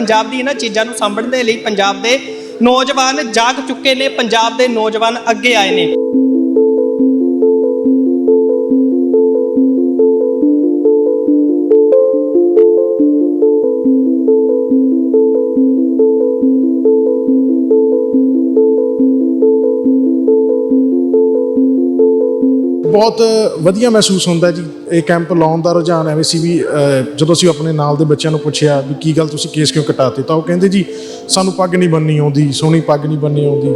ਪੰਜਾਬ ਦੀ ਇਹਨਾਂ ਚੀਜ਼ਾਂ ਨੂੰ ਸਾਂਭਣ ਦੇ ਲਈ ਪੰਜਾਬ ਦੇ ਨੌਜਵਾਨ ਜਾਗ ਚੁੱਕੇ ਨੇ, ਪੰਜਾਬ ਦੇ ਨੌਜਵਾਨ ਅੱਗੇ ਆਏ ਨੇ। ਬਹੁਤ ਵਧੀਆ ਮਹਿਸੂਸ ਹੁੰਦਾ ਜੀ। ਇਹ ਕੈਂਪ ਲਾਉਣ ਦਾ ਰੁਝਾਨ ਐਵੇਂ ਸੀ ਵੀ ਜਦੋਂ ਅਸੀਂ ਆਪਣੇ ਨਾਲ ਦੇ ਬੱਚਿਆਂ ਨੂੰ ਪੁੱਛਿਆ ਵੀ ਕੀ ਗੱਲ ਤੁਸੀਂ ਕੇਸ ਕਿਉਂ ਕਟਾਤੇ, ਤਾਂ ਉਹ ਕਹਿੰਦੇ ਜੀ, ਸਾਨੂੰ ਪੱਗ ਨਹੀਂ ਬੰਨੀ ਆਉਂਦੀ, ਸੋਹਣੀ ਪੱਗ ਨਹੀਂ ਬੰਨੀ ਆਉਂਦੀ।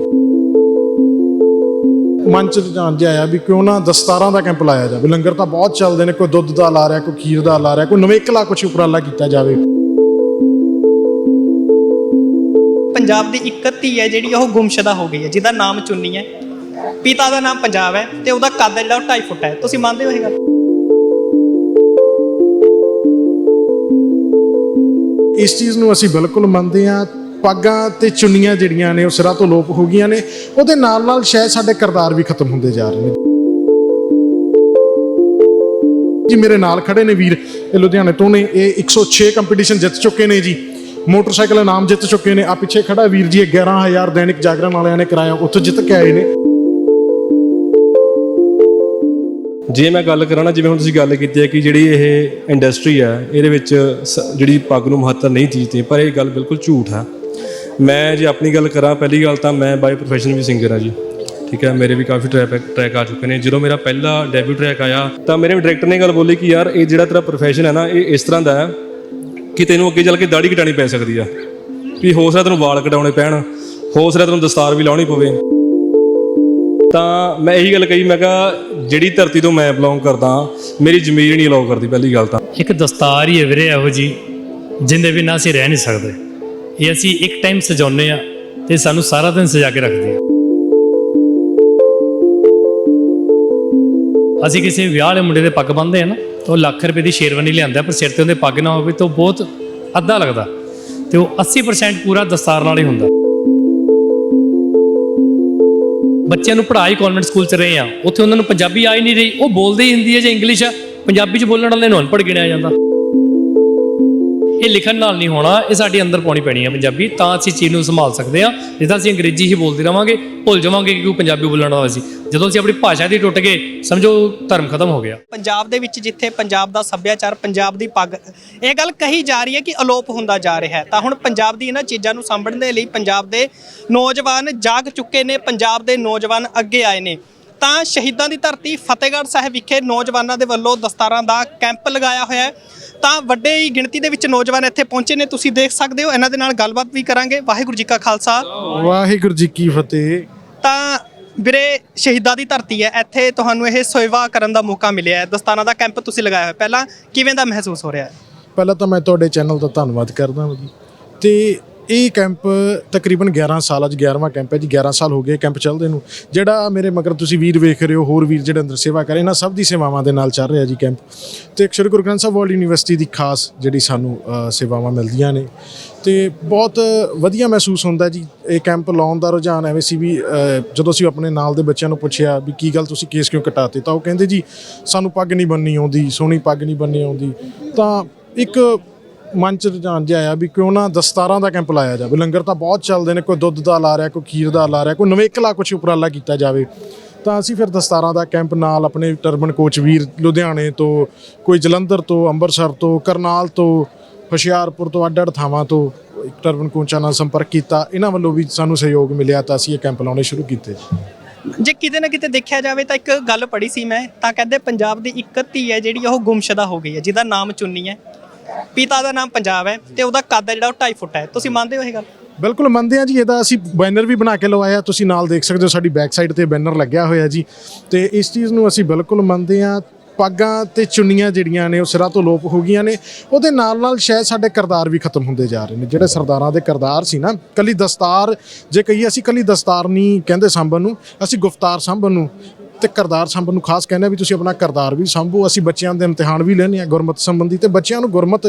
ਮਨ ਚ ਰੁਝਾਨ ਜਿਹਾ ਆਇਆ ਵੀ ਕਿਉਂ ਨਾ ਦਸਤਾਰਾਂ ਦਾ ਕੈਂਪ ਲਾਇਆ ਜਾਵੇ। ਲੰਗਰ ਤਾਂ ਬਹੁਤ ਚੱਲਦੇ ਨੇ, ਕੋਈ ਦੁੱਧ ਦਾ ਲਾ ਰਿਹਾ, ਕੋਈ ਖੀਰ ਦਾ ਲਾ ਰਿਹਾ, ਕੋਈ ਨਵੇਕਲਾ ਕੁਛ ਉਪਰਾਲਾ ਕੀਤਾ ਜਾਵੇ। ਪੰਜਾਬ ਦੀ ਇੱਕ ਧੀ ਹੈ ਜਿਹੜੀ ਉਹ ਗੁੰਮਸ਼ੁਦਾ ਹੋ ਗਈ ਹੈ, ਜਿਹਦਾ ਨਾਮ ਚੁੰਨੀ ਹੈ। ਪਿਤਾ ਦਾ ਨਾਮ ਪੰਜਾਬ ਹੈ ਤੇ ਉਹਦਾ ਕੱਦ ਹੈ ਜਿਹੜਾ 2.5 ਫੁੱਟ ਹੈ। ਤੁਸੀਂ ਮੰਨਦੇ ਹੋ ਇਹ ਗੱਲ? ਇਸ ਚੀਜ਼ ਨੂੰ ਅਸੀਂ ਬਿਲਕੁਲ ਮੰਨਦੇ ਹਾਂ। ਪੱਗਾਂ ਤੇ ਚੁੰਨੀਆਂ ਜਿਹੜੀਆਂ ਨੇ, ਉਹ ਸਿਰਾਂ ਤੋਂ ਲੋਪ ਹੋ ਗਈਆਂ ਨੇ। ਉਹਦੇ ਨਾਲ ਨਾਲ ਸ਼ਾਇਦ ਸਾਡੇ ਕਿਰਦਾਰ ਵੀ ਖਤਮ ਹੁੰਦੇ ਜਾ ਰਹੇ ਨੇ। ਜੀ, ਮੇਰੇ ਨਾਲ ਖੜੇ ਨੇ ਵੀਰ, ਇਹ ਲੁਧਿਆਣੇ ਤੋਂ ਨੇ। ਇਹ 106 ਕੰਪੀਟੀਸ਼ਨ ਜਿੱਤ ਚੁੱਕੇ ਨੇ ਜੀ। ਮੋਟਰਸਾਈਕਲ ਇਨਾਮ ਜਿੱਤ ਚੁੱਕੇ ਨੇ। ਆ ਪਿੱਛੇ ਖੜਾ ਵੀਰ ਜੀ, ਇਹ 11000 ਦੈਨਿਕ ਜਾਗਰਣ ਵਾਲਿਆਂ ਨੇ ਕਰਾਇਆ। ਉੱਥੋਂ ਜਿੱਤ ਕੇ ਆਏ ਨੇ। ਜੇ ਮੈਂ ਗੱਲ ਕਰਾਂ ਨਾ, ਜਿਵੇਂ ਹੁਣ ਤੁਸੀਂ ਗੱਲ ਕੀਤੀ ਹੈ ਕਿ ਜਿਹੜੀ ਇਹ ਇੰਡਸਟਰੀ ਹੈ ਇਹਦੇ ਵਿੱਚ ਸ- ਜਿਹੜੀ ਪੱਗ ਨੂੰ ਮਹੱਤਵ ਨਹੀਂ ਦਿੱਤੀ ਪਰ ਇਹ ਗੱਲ ਬਿਲਕੁਲ ਝੂਠ ਹੈ ਮੈਂ ਜੇ ਆਪਣੀ ਗੱਲ ਕਰਾਂ, ਪਹਿਲੀ ਗੱਲ ਤਾਂ ਮੈਂ ਬਾਈ ਪ੍ਰੋਫੈਸ਼ਨ ਵੀ ਸਿੰਗਰ ਹਾਂ ਜੀ। ਠੀਕ ਹੈ, ਮੇਰੇ ਵੀ ਕਾਫੀ ਟਰੈਕ ਟਰੈਕ ਆ ਚੁੱਕੇ ਨੇ। ਜਦੋਂ ਮੇਰਾ ਪਹਿਲਾ ਡੈਬਿਊ ਟਰੈਕ ਆਇਆ, ਤਾਂ ਮੇਰੇ ਡਾਇਰੈਕਟਰ ਨੇ ਗੱਲ ਬੋਲੀ ਕਿ ਯਾਰ, ਇਹ ਜਿਹੜਾ ਤੇਰਾ ਪ੍ਰੋਫੈਸ਼ਨ ਹੈ ਨਾ, ਇਹ ਇਸ ਤਰ੍ਹਾਂ ਦਾ ਹੈ ਕਿ ਤੈਨੂੰ ਅੱਗੇ ਚੱਲ ਕੇ ਦਾੜੀ ਕਟਾਣੀ ਪੈ ਸਕਦੀ ਆ। ਵੀ ਹੋ ਸਕਦਾ ਤੈਨੂੰ ਵਾਲ ਕਟਾਉਣੇ ਪੈਣ, ਹੋ ਸਕਦਾ ਤੈਨੂੰ ਦਸਤਾਰ ਵੀ ਲਾਉਣੀ ਪਵੇ। ਤਾਂ ਮੈਂ ਇਹੀ ਗੱਲ ਕਹੀ, ਮੈਂ ਕਿਹਾ ਜਿਹੜੀ ਧਰਤੀ ਤੋਂ ਮੈਂ ਬਿਲੋਂਗ ਕਰਦਾ, ਮੇਰੀ ਜ਼ਮੀਰ ਨਹੀਂ ਅਲਾਉ ਕਰਦੀ, ਪਹਿਲੀ ਗੱਲ ਤਾਂ। ਇੱਕ ਦਸਤਾਰ ਹੀ ਹੈ ਵੀਰੇ ਇਹੋ ਜੀ ਜਿੰਦੇ ਬਿਨਾਂ ਅਸੀਂ ਰਹਿ ਨਹੀਂ ਸਕਦੇ। ਇਹ ਅਸੀਂ ਇੱਕ ਟਾਈਮ ਸਜਾਉਂਦੇ ਆ ਤੇ ਸਾਨੂੰ ਸਾਰਾ ਦਿਨ ਸਜਾ ਕੇ ਰੱਖਦੀ ਆ ਅਸੀਂ ਕਿਸੇ ਵਿਆਹ ਵਾਲੇ ਮੁੰਡੇ ਦੇ ਪੱਗ ਬੰਨਦੇ ਆ ਨਾ, ਤਾਂ ਉਹ ਲੱਖ ਰੁਪਏ ਦੀ ਸ਼ੇਰਵਾਨੀ ਲਿਆਂਦਾ, ਪਰ ਸਿਰ ਤੇ ਉਹਦੇ ਪੱਗ ਨਾ ਹੋਵੇ ਤਾਂ ਉਹ ਬਹੁਤ ਅੱਧਾ ਲੱਗਦਾ। ਤੇ ਉਹ 80% ਪੂਰਾ ਦਸਤਾਰ ਨਾਲ ਹੀ ਹੁੰਦਾ। ਬੱਚਿਆਂ ਨੂੰ ਪੜ੍ਹਾਈ ਕਨਵੈਂਟ ਸਕੂਲ ਚ ਰਹੇ ਆ, ਉੱਥੇ ਉਹਨਾਂ ਨੂੰ ਪੰਜਾਬੀ ਆ ਹੀ ਨਹੀਂ ਰਹੀ, ਉਹ ਬੋਲਦੇ ਹੀ ਹਿੰਦੀ ਹੈ ਜਾਂ ਇੰਗਲਿਸ਼ ਆ, ਪੰਜਾਬੀ ਚ ਬੋਲਣ ਵਾਲੇ ਨੂੰ ਅਨਪੜ੍ਹ ਗਿਣਿਆ ਜਾਂਦਾ। ਇਹ ਲਿਖਣ ਨਾਲ ਨਹੀਂ ਹੋਣਾ, ਇਹ ਸਾਡੇ ਅੰਦਰ ਪਾਉਣੀ ਪੈਣੀ ਹੈ ਪੰਜਾਬੀ, ਤਾਂ ਅਸੀਂ ਚੀਜ਼ ਨੂੰ ਸੰਭਾਲ ਸਕਦੇ ਹਾਂ, ਨਹੀਂ ਅਸੀਂ ਅੰਗਰੇਜ਼ੀ ਹੀ ਬੋਲਦੇ ਰਵਾਂਗੇ, ਭੁੱਲ ਜਾਵਾਂਗੇ ਕਿ ਕੋਈ ਪੰਜਾਬੀ ਬੋਲਣ ਵਾਲਾ ਸੀ। ਜਦੋਂ ਅਸੀਂ ਆਪਣੀ ਭਾਸ਼ਾ ਦੀ ਟੁੱਟ ਗਏ, ਸਮਝੋ ਧਰਮ ਖਤਮ ਹੋ ਗਿਆ। ਪੰਜਾਬ ਦੇ ਵਿੱਚ ਜਿੱਥੇ ਪੰਜਾਬ ਦਾ ਸੱਭਿਆਚਾਰ, ਪੰਜਾਬ ਦੀ ਪੱਗ, ਇਹ ਗੱਲ ਕਹੀ ਜਾ ਰਹੀ ਹੈ ਕਿ ਅਲੋਪ ਹੁੰਦਾ ਜਾ ਰਿਹਾ ਹੈ। ਤਾਂ ਹੁਣ ਪੰਜਾਬ ਦੀ ਇਹਨਾਂ ਚੀਜ਼ਾਂ ਨੂੰ ਸਾਂਭਣ ਦੇ ਲਈ ਪੰਜਾਬ ਦੇ ਨੌਜਵਾਨ ਜਾਗ ਚੁੱਕੇ ਨੇ, ਪੰਜਾਬ ਦੇ ਨੌਜਵਾਨ ਅੱਗੇ ਆਏ ਨੇ। ਤਾਂ ਸ਼ਹੀਦਾਂ ਦੀ ਧਰਤੀ ਫਤਿਹਗੜ੍ਹ ਸਾਹਿਬ ਵਿਖੇ ਨੌਜਵਾਨਾਂ ਦੇ ਵੱਲੋਂ ਦਸਤਾਰਾਂ ਦਾ ਕੈਂਪ ਲਗਾਇਆ ਹੋਇਆ ਹੈ। ਤਾਂ ਵੱਡੇ ਹੀ ਗਿਣਤੀ ਦੇ ਵਿੱਚ ਨੌਜਵਾਨ ਇੱਥੇ ਪਹੁੰਚੇ ਨੇ। ਤੁਸੀਂ ਦੇਖ ਸਕਦੇ ਹੋ ਇਹਨਾਂ ਦੇ ਨਾਲ ਗੱਲਬਾਤ ਵੀ ਕਰਾਂਗੇ। ਵਾਹਿਗੁਰੂ ਜੀ ਕਾ ਖਾਲਸਾ। ਵਾਹਿਗੁਰੂ ਜੀ ਕੀ ਫਤਿਹ। ਤਾਂ ਵੀਰੇ ਸ਼ਹੀਦਾਂ ਦੀ ਧਰਤੀ ਹੈ। ਇੱਥੇ ਤੁਹਾਨੂੰ ਇਹ ਸੇਵਾ ਕਰਨ ਦਾ ਮੌਕਾ ਮਿਲਿਆ ਹੈ। ਦਸਤਾਨਾ ਦਾ ਕੈਂਪ ਤੁਸੀਂ ਲਗਾਇਆ ਹੋਇਆ। ਪਹਿਲਾਂ ਕਿਵੇਂ ਦਾ ਮਹਿਸੂਸ ਹੋ ਰਿਹਾ ਹੈ? ਪਹਿਲਾਂ ਤਾਂ ਮੈਂ ਤੁਹਾਡੇ ਚੈਨਲ ਦਾ ਧੰਨਵਾਦ ਕਰਦਾ ਹਾਂ ਜੀ। ਤੇ ਇਹ ਕੈਂਪ ਤਕਰੀਬਨ 11 ਸਾਲ, ਅੱਜ 11ਵਾਂ ਕੈਂਪ ਹੈ ਜੀ 11 ਸਾਲ ਹੋ ਗਏ ਕੈਂਪ ਚੱਲਦੇ ਨੂੰ। ਜਿਹੜਾ ਮੇਰੇ ਮਗਰ ਤੁਸੀਂ ਵੀਰ ਵੇਖ ਰਹੇ ਹੋ, ਹੋਰ ਵੀਰ ਜਿਹੜੇ ਅੰਦਰ ਸੇਵਾ ਕਰ ਰਹੇ, ਇਹਨਾਂ ਸਭ ਦੀ ਸੇਵਾਵਾਂ ਦੇ ਨਾਲ ਚੱਲ ਰਿਹਾ ਜੀ ਕੈਂਪ। ਤੇ ਸ਼੍ਰੀ ਗੁਰੂ ਗ੍ਰੰਥ ਸਾਹਿਬ ਵਰਲਡ ਯੂਨੀਵਰਸਿਟੀ ਦੀ ਖਾਸ ਜਿਹੜੀ ਸਾਨੂੰ ਸੇਵਾਵਾਂ ਮਿਲਦੀਆਂ ਨੇ। ਤੇ ਬਹੁਤ ਵਧੀਆ ਮਹਿਸੂਸ ਹੁੰਦਾ ਜੀ, ਇਹ ਕੈਂਪ ਲਾਉਣ ਦਾ ਰੁਝਾਨ ਐਵੇਂ ਸੀ ਵੀ ਜਦੋਂ ਅਸੀਂ ਆਪਣੇ ਨਾਲ ਦੇ ਬੱਚਿਆਂ ਨੂੰ ਪੁੱਛਿਆ ਵੀ ਕੀ ਗੱਲ ਤੁਸੀਂ ਕੇਸ ਕਿਉਂ ਕਟਾਤੇ, ਤਾਂ ਉਹ ਕਹਿੰਦੇ ਜੀ, ਸਾਨੂੰ ਪੱਗ ਨਹੀਂ ਬੰਨੀ ਆਉਂਦੀ, ਸੋਹਣੀ ਪੱਗ ਨਹੀਂ ਬੰਨੀ ਆਉਂਦੀ। ਤਾਂ ਇੱਕ ਮਨ ਚ ਰੁਝਾਨ ਜਿਹਾ ਆਇਆ ਵੀ ਕਿਉਂ ਨਾ ਦਸਤਾਰਾਂ ਦਾ ਕੈਂਪ ਲਾਇਆ ਜਾਵੇ। ਲੰਗਰ ਤਾਂ ਬਹੁਤ ਚੱਲਦੇ ਨੇ, ਕੋਈ ਦੁੱਧ ਦਾ ਲਾ ਰਿਹਾ, ਕੋਈ ਖੀਰ ਦਾ ਲਾ ਰਿਹਾ, ਕੋਈ ਨਵੇਕਲਾ ਕੁਝ ਉਪਰਾਲਾ ਕੀਤਾ ਜਾਵੇ। ਤਾਂ ਅਸੀਂ ਫਿਰ ਦਸਤਾਰਾਂ ਦਾ ਕੈਂਪ ਨਾਲ ਆਪਣੇ ਟਰਬਨ ਕੋਚ ਵੀਰ ਲੁਧਿਆਣੇ ਤੋਂ, ਕੋਈ ਜਲੰਧਰ ਤੋਂ, ਅੰਮ੍ਰਿਤਸਰ ਤੋਂ, ਕਰਨਾਲ ਤੋਂ, ਹੁਸ਼ਿਆਰਪੁਰ ਤੋਂ ਅੱਡ ਅੱਡ ਥਾਵਾਂ ਤੋਂ ਇੱਕ ਟਰਬਨ ਕੋਚਾਂ ਨਾਲ ਸੰਪਰਕ ਕੀਤਾ। ਇਹਨਾਂ ਵੱਲੋਂ ਵੀ ਸਾਨੂੰ ਸਹਿਯੋਗ ਮਿਲਿਆ ਤਾਂ ਅਸੀਂ ਇਹ ਕੈਂਪ ਲਾਉਣੇ ਸ਼ੁਰੂ ਕੀਤੇ। ਜੇ ਕਿਤੇ ਨਾ ਕਿਤੇ ਦੇਖਿਆ ਜਾਵੇ ਤਾਂ ਇੱਕ ਗੱਲ ਪੜ੍ਹੀ ਸੀ ਮੈਂ, ਤਾਂ ਕਹਿੰਦੇ ਪੰਜਾਬ ਦੀ ਇੱਕ ਧੀ ਹੈ ਜਿਹੜੀ ਉਹ ਗੁੰਮਸ਼ਦਾ ਹੋ ਗਈ ਹੈ, ਜਿਹਦਾ ਨਾਮ ਚੁੰਨੀ ਹੈ। ਪਿਤਾ ਦਾ ਨਾਮ ਪੰਜਾਬ ਹੈ ਤੇ ਉਹਦਾ ਕੱਦ ਹੈ ਜਿਹੜਾ ਉਹ 2.5 ਫੁੱਟ ਹੈ। ਤੁਸੀਂ ਮੰਨਦੇ ਹੋ ਇਹ ਗੱਲ? ਬਿਲਕੁਲ ਮੰਨਦੇ ਆ ਜੀ ਇਹਦਾ ਅਸੀਂ ਬੈਨਰ ਵੀ ਬਣਾ ਕੇ ਲਵਾਇਆ, ਤੁਸੀਂ ਨਾਲ ਦੇਖ ਸਕਦੇ ਹੋ ਸਾਡੀ ਬੈਕ ਸਾਈਡ ਤੇ ਬੈਨਰ ਲੱਗਿਆ ਹੋਇਆ ਜੀ। ਤੇ ਇਸ ਚੀਜ਼ ਨੂੰ ਅਸੀਂ ਬਿਲਕੁਲ ਮੰਨਦੇ ਆ ਪੱਗਾਂ ਤੇ ਚੁੰਨੀਆਂ ਜਿਹੜੀਆਂ ਨੇ ਉਹ ਸਿਰਾਂ ਤੋਂ ਲੋਪ ਹੋ ਗਈਆਂ ਨੇ, ਉਹਦੇ ਨਾਲ ਨਾਲ ਸ਼ਾਇਦ ਸਾਡੇ ਕਿਰਦਾਰ ਵੀ ਖਤਮ ਹੁੰਦੇ ਜਾ ਰਹੇ ਨੇ, ਜਿਹੜੇ ਸਰਦਾਰਾਂ ਦੇ ਕਿਰਦਾਰ ਸੀ ਨਾ, ਕੱਲੀ ਦਸਤਾਰ, ਜੇ ਕਹੀਏ ਅਸੀਂ ਕੱਲੀ ਦਸਤਾਰ ਨਹੀਂ ਕਹਿੰਦੇ ਸਾਂਭਣ ਨੂੰ, ਅਸੀਂ ਗੁਫਤਾਰ ਸਾਂਭਣ ਨੂੰ ਤੇ ਕਿਰਦਾਰ ਸਾਂਭਣ ਨੂੰ ਖਾਸ ਕਹਿੰਦੇ ਵੀ ਤੁਸੀਂ ਆਪਣਾ ਕਿਰਦਾਰ ਵੀ ਸਾਂਭੋ। ਅਸੀਂ ਬੱਚਿਆਂ ਦੇ ਇਮਤਿਹਾਨ ਵੀ ਲੈਣੇ ਆ ਗੁਰਮਤ ਸੰਬੰਧੀ ਤੇ ਬੱਚਿਆਂ ਨੂੰ ਗੁਰਮਤ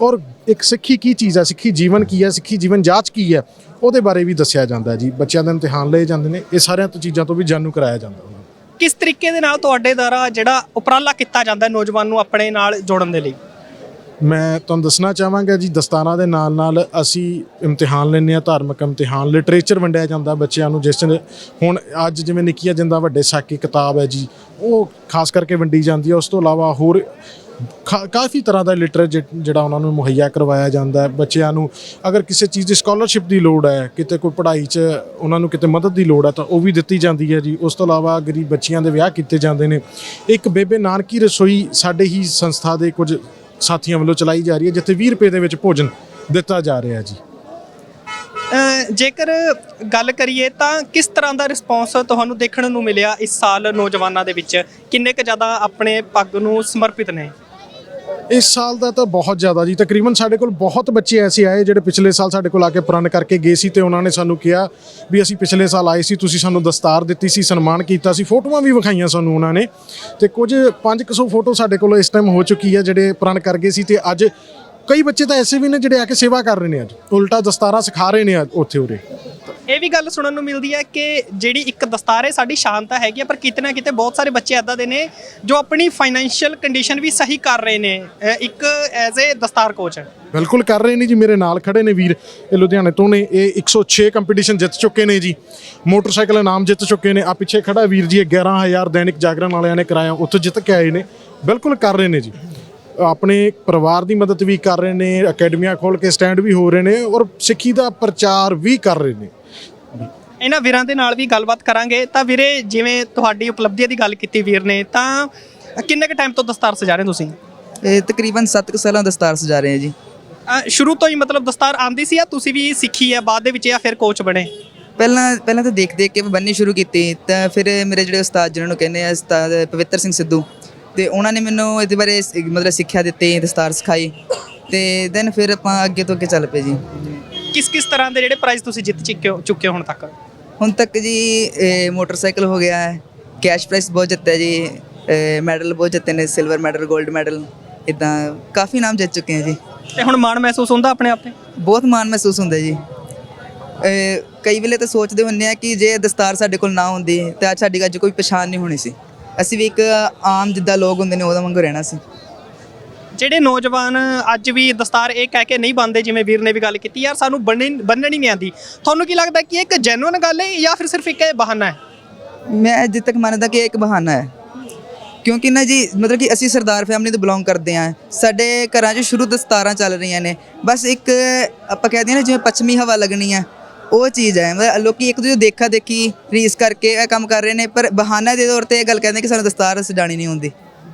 ਔਰ ਇੱਕ ਸਿੱਖੀ ਕੀ ਚੀਜ਼ ਹੈ ਸਿੱਖੀ ਜੀਵਨ ਕੀ ਹੈ ਸਿੱਖੀ ਜੀਵਨ ਜਾਂਚ ਕੀ ਹੈ ਉਹਦੇ ਬਾਰੇ ਵੀ ਦੱਸਿਆ ਜਾਂਦਾ ਜੀ। ਬੱਚਿਆਂ ਦੇ ਇਮਤਿਹਾਨ ਲਏ ਜਾਂਦੇ ਨੇ। ਇਹ ਸਾਰਿਆਂ ਤੋਂ ਚੀਜ਼ਾਂ ਤੋਂ ਵੀ ਜਾਣੂ ਕਰਾਇਆ ਜਾਂਦਾ ਉਹਨਾਂ ਨੂੰ ਕਿਸ ਤਰੀਕੇ ਦੇ ਨਾਲ ਤੁਹਾਡੇ ਦੁਆਰਾ ਜਿਹੜਾ ਉਪਰਾਲਾ ਕੀਤਾ ਜਾਂਦਾ ਨੌਜਵਾਨ ਨੂੰ ਆਪਣੇ ਨਾਲ ਜੋੜਨ ਦੇ ਲਈ? ਮੈਂ ਤੁਹਾਨੂੰ ਦੱਸਣਾ ਚਾਹਾਂਗਾ ਜੀ, ਦਸਤਾਰਾਂ ਦੇ ਨਾਲ ਨਾਲ ਅਸੀਂ ਇਮਤਿਹਾਨ ਲੈਂਦੇ ਹਾਂ, ਧਾਰਮਿਕ ਇਮਤਿਹਾਨ ਲਿਟਰੇਚਰ ਵੰਡਿਆ ਜਾਂਦਾ ਬੱਚਿਆਂ ਨੂੰ, ਜਿਸ ਦਿਨ ਹੁਣ ਅੱਜ ਜਿਵੇਂ ਨਿੱਕੀਆ ਜਿੰਦਾ ਵੱਡੇ ਸਾਕੀ ਕਿਤਾਬ ਹੈ ਜੀ, ਉਹ ਖਾਸ ਕਰਕੇ ਵੰਡੀ ਜਾਂਦੀ ਹੈ। ਉਸ ਤੋਂ ਇਲਾਵਾ ਹੋਰ ਖਾ- ਕਾਫੀ ਤਰ੍ਹਾਂ ਦਾ ਲਿਟਰੇਚਰ ਜਿਹੜਾ ਉਹਨਾਂ ਨੂੰ ਮੁਹੱਈਆ ਕਰਵਾਇਆ ਜਾਂਦਾ ਹੈ। ਬੱਚਿਆਂ ਨੂੰ ਅਗਰ ਕਿਸੇ ਚੀਜ਼ ਦੀ ਸਕਾਲਰਸ਼ਿਪ ਦੀ ਲੋੜ ਹੈ, ਕਿਤੇ ਕੋਈ ਪੜ੍ਹਾਈ 'ਚ ਉਹਨਾਂ ਨੂੰ ਕਿਤੇ ਮਦਦ ਦੀ ਲੋੜ ਹੈ, ਤਾਂ ਉਹ ਵੀ ਦਿੱਤੀ ਜਾਂਦੀ ਹੈ ਜੀ। ਉਸ ਤੋਂ ਇਲਾਵਾ ਗਰੀਬ ਬੱਚਿਆਂ ਦੇ ਵਿਆਹ ਕੀਤੇ ਜਾਂਦੇ ਨੇ। ਇੱਕ ਬੇਬੇ ਨਾਨਕੀ ਰਸੋਈ ਸਾਡੇ ਹੀ ਸੰਸਥਾ ਦੇ ਕੁਝ ਸਾਥੀਆਂ ਵੱਲੋਂ ਚਲਾਈ ਜਾ ਰਹੀ ਹੈ ਜਿੱਥੇ 20 ਰੁਪਏ ਦੇ ਵਿੱਚ ਭੋਜਨ ਦਿੱਤਾ ਜਾ ਰਿਹਾ ਜੀ। ਅ, ਜੇਕਰ ਗੱਲ ਕਰੀਏ ਤਾਂ ਕਿਸ ਤਰ੍ਹਾਂ ਦਾ ਰਿਸਪੌਂਸ ਤੁਹਾਨੂੰ ਦੇਖਣ ਨੂੰ ਮਿਲਿਆ ਇਸ ਸਾਲ ਨੌਜਵਾਨਾਂ ਦੇ ਵਿੱਚ? ਕਿੰਨੇ ਕੁ ਜ਼ਿਆਦਾ ਆਪਣੇ ਪੱਗ ਨੂੰ ਸਮਰਪਿਤ ਨੇ? ਇਸ ਸਾਲ ਦਾ ਤਾਂ ਬਹੁਤ ਜ਼ਿਆਦਾ ਜੀ। ਤਕਰੀਬਨ ਸਾਡੇ ਕੋਲ ਬਹੁਤ ਬੱਚੇ ਐਸੇ ਆਏ ਜਿਹੜੇ ਪਿਛਲੇ ਸਾਲ ਸਾਡੇ ਕੋਲ ਆ ਕੇ ਪ੍ਰਣ ਕਰਕੇ ਗਏ ਸੀ ਤੇ ਉਹਨਾਂ ਨੇ ਸਾਨੂੰ ਕਿਹਾ ਵੀ ਅਸੀਂ ਪਿਛਲੇ ਸਾਲ ਆਏ ਸੀ, ਤੁਸੀਂ ਸਾਨੂੰ ਦਸਤਾਰ ਦਿੱਤੀ ਸੀ, ਸਨਮਾਨ ਕੀਤਾ ਸੀ, ਫੋਟੋਆਂ ਵੀ ਵਿਖਾਈਆਂ ਸਾਨੂੰ ਉਹਨਾਂ ਨੇ। ਤੇ ਕੁਝ 500 ਫੋਟੋ ਸਾਡੇ ਕੋਲ ਇਸ ਟਾਈਮ ਹੋ ਚੁੱਕੀ ਹੈ ਜਿਹੜੇ ਪ੍ਰਣ ਕਰ ਗਏ ਸੀ ਤੇ ਅੱਜ ਕਈ ਬੱਚੇ ਤਾਂ ਐਸੇ ਵੀ ਨੇ ਜਿਹੜੇ ਆ ਕੇ ਸੇਵਾ ਕਰ ਰਹੇ ਨੇ ਅੱਜ। ਉਲਟਾ ਦਸਤਾਰਾਂ ਸਿਖਾ ਰਹੇ ਨੇ ਅੱਜ ਉੱਥੇ ਉਰੇ। ਇਹ ਵੀ ਗੱਲ ਸੁਣਨ ਨੂੰ ਮਿਲਦੀ ਹੈ ਕਿ ਜਿਹੜੀ ਇੱਕ ਦਸਤਾਰ ਸਾਡੀ ਸ਼ਾਨ ਤਾਂ ਹੈਗੀ ਪਰ ਕਿਤੇ ਨਾ ਕਿਤੇ ਬਹੁਤ ਸਾਰੇ ਬੱਚੇ ਐਦਾਂ ਦੇ ਨੇ ਜੋ ਆਪਣੀ ਫਾਈਨੈਂਸ਼ੀਅਲ ਕੰਡੀਸ਼ਨ ਵੀ ਸਹੀ ਕਰ ਰਹੇ ਨੇ। ਅ, ਇੱਕ ਐਜ਼ ਅ ਦਸਤਾਰ ਕੋਚ ਬਿਲਕੁਲ ਕਰ ਰਹੇ ਨੇ ਜੀ ਮੇਰੇ ਨਾਲ ਖੜੇ ਨੇ ਵੀਰ ਇਹ ਲੁਧਿਆਣੇ ਤੋਂ ਨੇ। ਇਹ 106 ਕੰਪੀਟੀਸ਼ਨ ਜਿੱਤ ਚੁੱਕੇ ਨੇ ਜੀ। ਮੋਟਰਸਾਈਕਲ ਇਨਾਮ ਜਿੱਤ ਚੁੱਕੇ ਨੇ। ਆ ਪਿੱਛੇ ਖੜਾ ਵੀਰ ਜੀ ਇਹ 11000 ਦੈਨਿਕ ਜਾਗਰਣ ਵਾਲਿਆਂ ਨੇ ਕਰਾਇਆ ਉੱਥੋਂ ਜਿੱਤ ਕੇ ਆਏ ਨੇ। ਬਿਲਕੁਲ ਕਰ ਰਹੇ ਨੇ ਜੀ। ਆਪਣੇ ਪਰਿਵਾਰ ਦੀ ਮਦਦ ਵੀ ਕਰ ਰਹੇ ਨੇ ਅਕੈਡਮੀਆਂ ਖੋਲ ਕੇ ਸਟੈਂਡ ਵੀ ਹੋ ਰਹੇ ਨੇ ਔਰ ਸਿੱਖੀ ਦਾ ਪ੍ਰਚਾਰ ਵੀ ਕਰ ਰਹੇ ਨੇ। ਇਹਨਾਂ ਵੀਰਾਂ ਦੇ ਨਾਲ ਵੀ ਗੱਲਬਾਤ ਕਰਾਂਗੇ। ਤਾਂ ਵੀਰੇ ਜਿਵੇਂ ਤੁਹਾਡੀ ਉਪਲਬਧੀ ਦੀ ਗੱਲ ਕੀਤੀ ਵੀਰ ਨੇ ਤਾਂ ਕਿੰਨੇ ਕੁ ਟਾਈਮ ਤੋਂ ਦਸਤਾਰ ਸਜਾ ਰਹੇ ਤੁਸੀਂ? ਇਹ ਤਕਰੀਬਨ 7 ਸਾਲਾਂ ਦਸਤਾਰ ਸਜਾ ਰਹੇ ਹਾਂ ਜੀ। ਸ਼ੁਰੂ ਤੋਂ ਹੀ ਮਤਲਬ ਦਸਤਾਰ ਆਂਦੀ ਸੀ ਜਾਂ ਤੁਸੀਂ ਵੀ ਸਿੱਖੀ ਹੈ ਬਾਅਦ ਦੇ ਵਿੱਚ ਜਾਂ ਫਿਰ ਕੋਚ ਬਣੇ? ਪਹਿਲਾਂ ਪਹਿਲਾਂ ਤਾਂ ਦੇਖ ਦੇਖ ਕੇ ਬੰਨੀ ਸ਼ੁਰੂ ਕੀਤੀ ਤਾਂ ਫਿਰ ਮੇਰੇ ਜਿਹੜੇ ਉਸਤਾਦ ਜਿਹਨਾਂ ਨੂੰ ਕਹਿੰਦੇ ਆ ਉਸਤਾਦ ਪਵਿੱਤਰ ਸਿੰਘ ਸਿੱਧੂ ਤੇ ਉਹਨਾਂ ਨੇ ਮੈਨੂੰ ਇਹਦੇ ਬਾਰੇ ਸ- ਮਤਲਬ ਸਿੱਖਿਆ ਦਿੱਤੀ ਦਸਤਾਰ ਸਿਖਾਈ ਤੇ ਦੈਨ ਫਿਰ ਆਪਾਂ ਅੱਗੇ ਤੋਂ ਅੱਗੇ ਚੱਲ ਪਏ ਜੀ। ਕਿਸ ਕਿਸ ਤਰ੍ਹਾਂ ਦੇ ਜਿਹੜੇ ਪ੍ਰਾਈਜ਼ ਤੁਸੀਂ ਜਿੱਤ ਚੁੱਕੇ ਹੋ ਚੁੱਕੇ ਹੋ ਹੁਣ ਤੱਕ? ਹੁਣ ਤੱਕ ਜੀ ਇਹ ਮੋਟਰਸਾਈਕਲ ਹੋ ਗਿਆ ਹੈ ਕੈਸ਼ ਪ੍ਰਾਈਜ਼ ਬਹੁਤ ਜਿੱਤਿਆ ਜੀ ਇਹ ਮੈਡਲ ਬਹੁਤ ਜਿੱਤੇ ਨੇ ਸਿਲਵਰ ਮੈਡਲ 골ਡ ਮੈਡਲ ਇਦਾਂ ਕਾਫੀ ਨਾਮ ਜਿੱਤ ਚੁੱਕੇ ਹਾਂ ਜੀ। ਤੇ ਹੁਣ ਮਾਣ ਮਹਿਸੂਸ ਹੁੰਦਾ ਆਪਣੇ ਆਪ ਤੇ? ਬਹੁਤ ਮਾਣ ਮਹਿਸੂਸ ਹੁੰਦਾ ਜੀ। ਕਈ ਵੇਲੇ ਤਾਂ ਸੋਚਦੇ ਹੁੰਦੇ ਆ ਕਿ ਜੇ ਦਸਤਾਰ ਸਾਡੇ ਕੋਲ ਨਾ ਹੁੰਦੀ ਤਾਂ ਅੱਜ ਸਾਡੀ ਅੱਜ ਕੋਈ ਪਛਾਣ ਨਹੀਂ ਹੋਣੀ ਸੀ। ਅਸੀਂ ਵੀ ਇੱਕ ਆਮ ਜਿੱਦਾਂ ਲੋਕ ਹੁੰਦੇ ਨੇ ਉਹਦਾ ਵਾਂਗੂ ਰਹਿਣਾ ਸੀ। ਜਿਹੜੇ ਨੌਜਵਾਨ ਅੱਜ ਵੀ ਦਸਤਾਰ ਇਹ ਕਹਿ ਕੇ ਨਹੀਂ ਬੰਨਦੇ ਜਿਵੇਂ ਵੀਰ ਨੇ ਵੀ ਗੱਲ ਕੀਤੀ ਯਾਰ ਸਾਨੂੰ ਬੰਨਣੀ ਬੰਨਣੀ ਨਹੀਂ ਆਂਦੀ ਤੁਹਾਨੂੰ ਕੀ ਲੱਗਦਾ ਕਿ ਇਹ ਇੱਕ ਜੈਨੂਇਨ ਗੱਲ ਹੈ ਜਾਂ ਫਿਰ ਸਿਰਫ ਇੱਕ ਇਹ ਬਹਾਨਾ ਹੈ? ਮੈਂ ਅੱਜ ਤੱਕ ਮੰਨਦਾ ਕਿ ਇਹ ਇੱਕ ਬਹਾਨਾ ਹੈ। ਕਿਉਂਕਿ ਨਾ ਜੀ ਮਤਲਬ ਕਿ ਅਸੀਂ ਸਰਦਾਰ ਫੈਮਿਲੀ ਤੋਂ ਬਿਲੋਂਗ ਕਰਦੇ ਹਾਂ। ਸਾਡੇ ਘਰਾਂ 'ਚ ਸ਼ੁਰੂ ਦਸਤਾਰਾਂ ਚੱਲ ਰਹੀਆਂ ਨੇ। ਬਸ ਇੱਕ ਆਪਾਂ ਕਹਿੰਦੇ ਹਾਂ ਨਾ ਜਿਵੇਂ ਪੱਛਮੀ ਹਵਾ ਲੱਗਣੀ ਆ ਉਹ ਚੀਜ਼ ਹੈ। ਮਤਲਬ ਲੋਕੀ ਇੱਕ ਦੂਜੇ ਦੇਖਾ ਦੇਖੀ ਰੀਸ ਕਰਕੇ ਇਹ ਕੰਮ ਕਰ ਰਹੇ ਨੇ ਪਰ ਬਹਾਨਾ ਦੇ ਤੌਰ ਤੇ ਇਹ ਗੱਲ ਕਹਿੰਦੇ ਕਿ ਸਾਨੂੰ ਦਸਤਾਰ ਸਜਾਣੀ ਨਹੀਂ ਹੁੰਦੀ।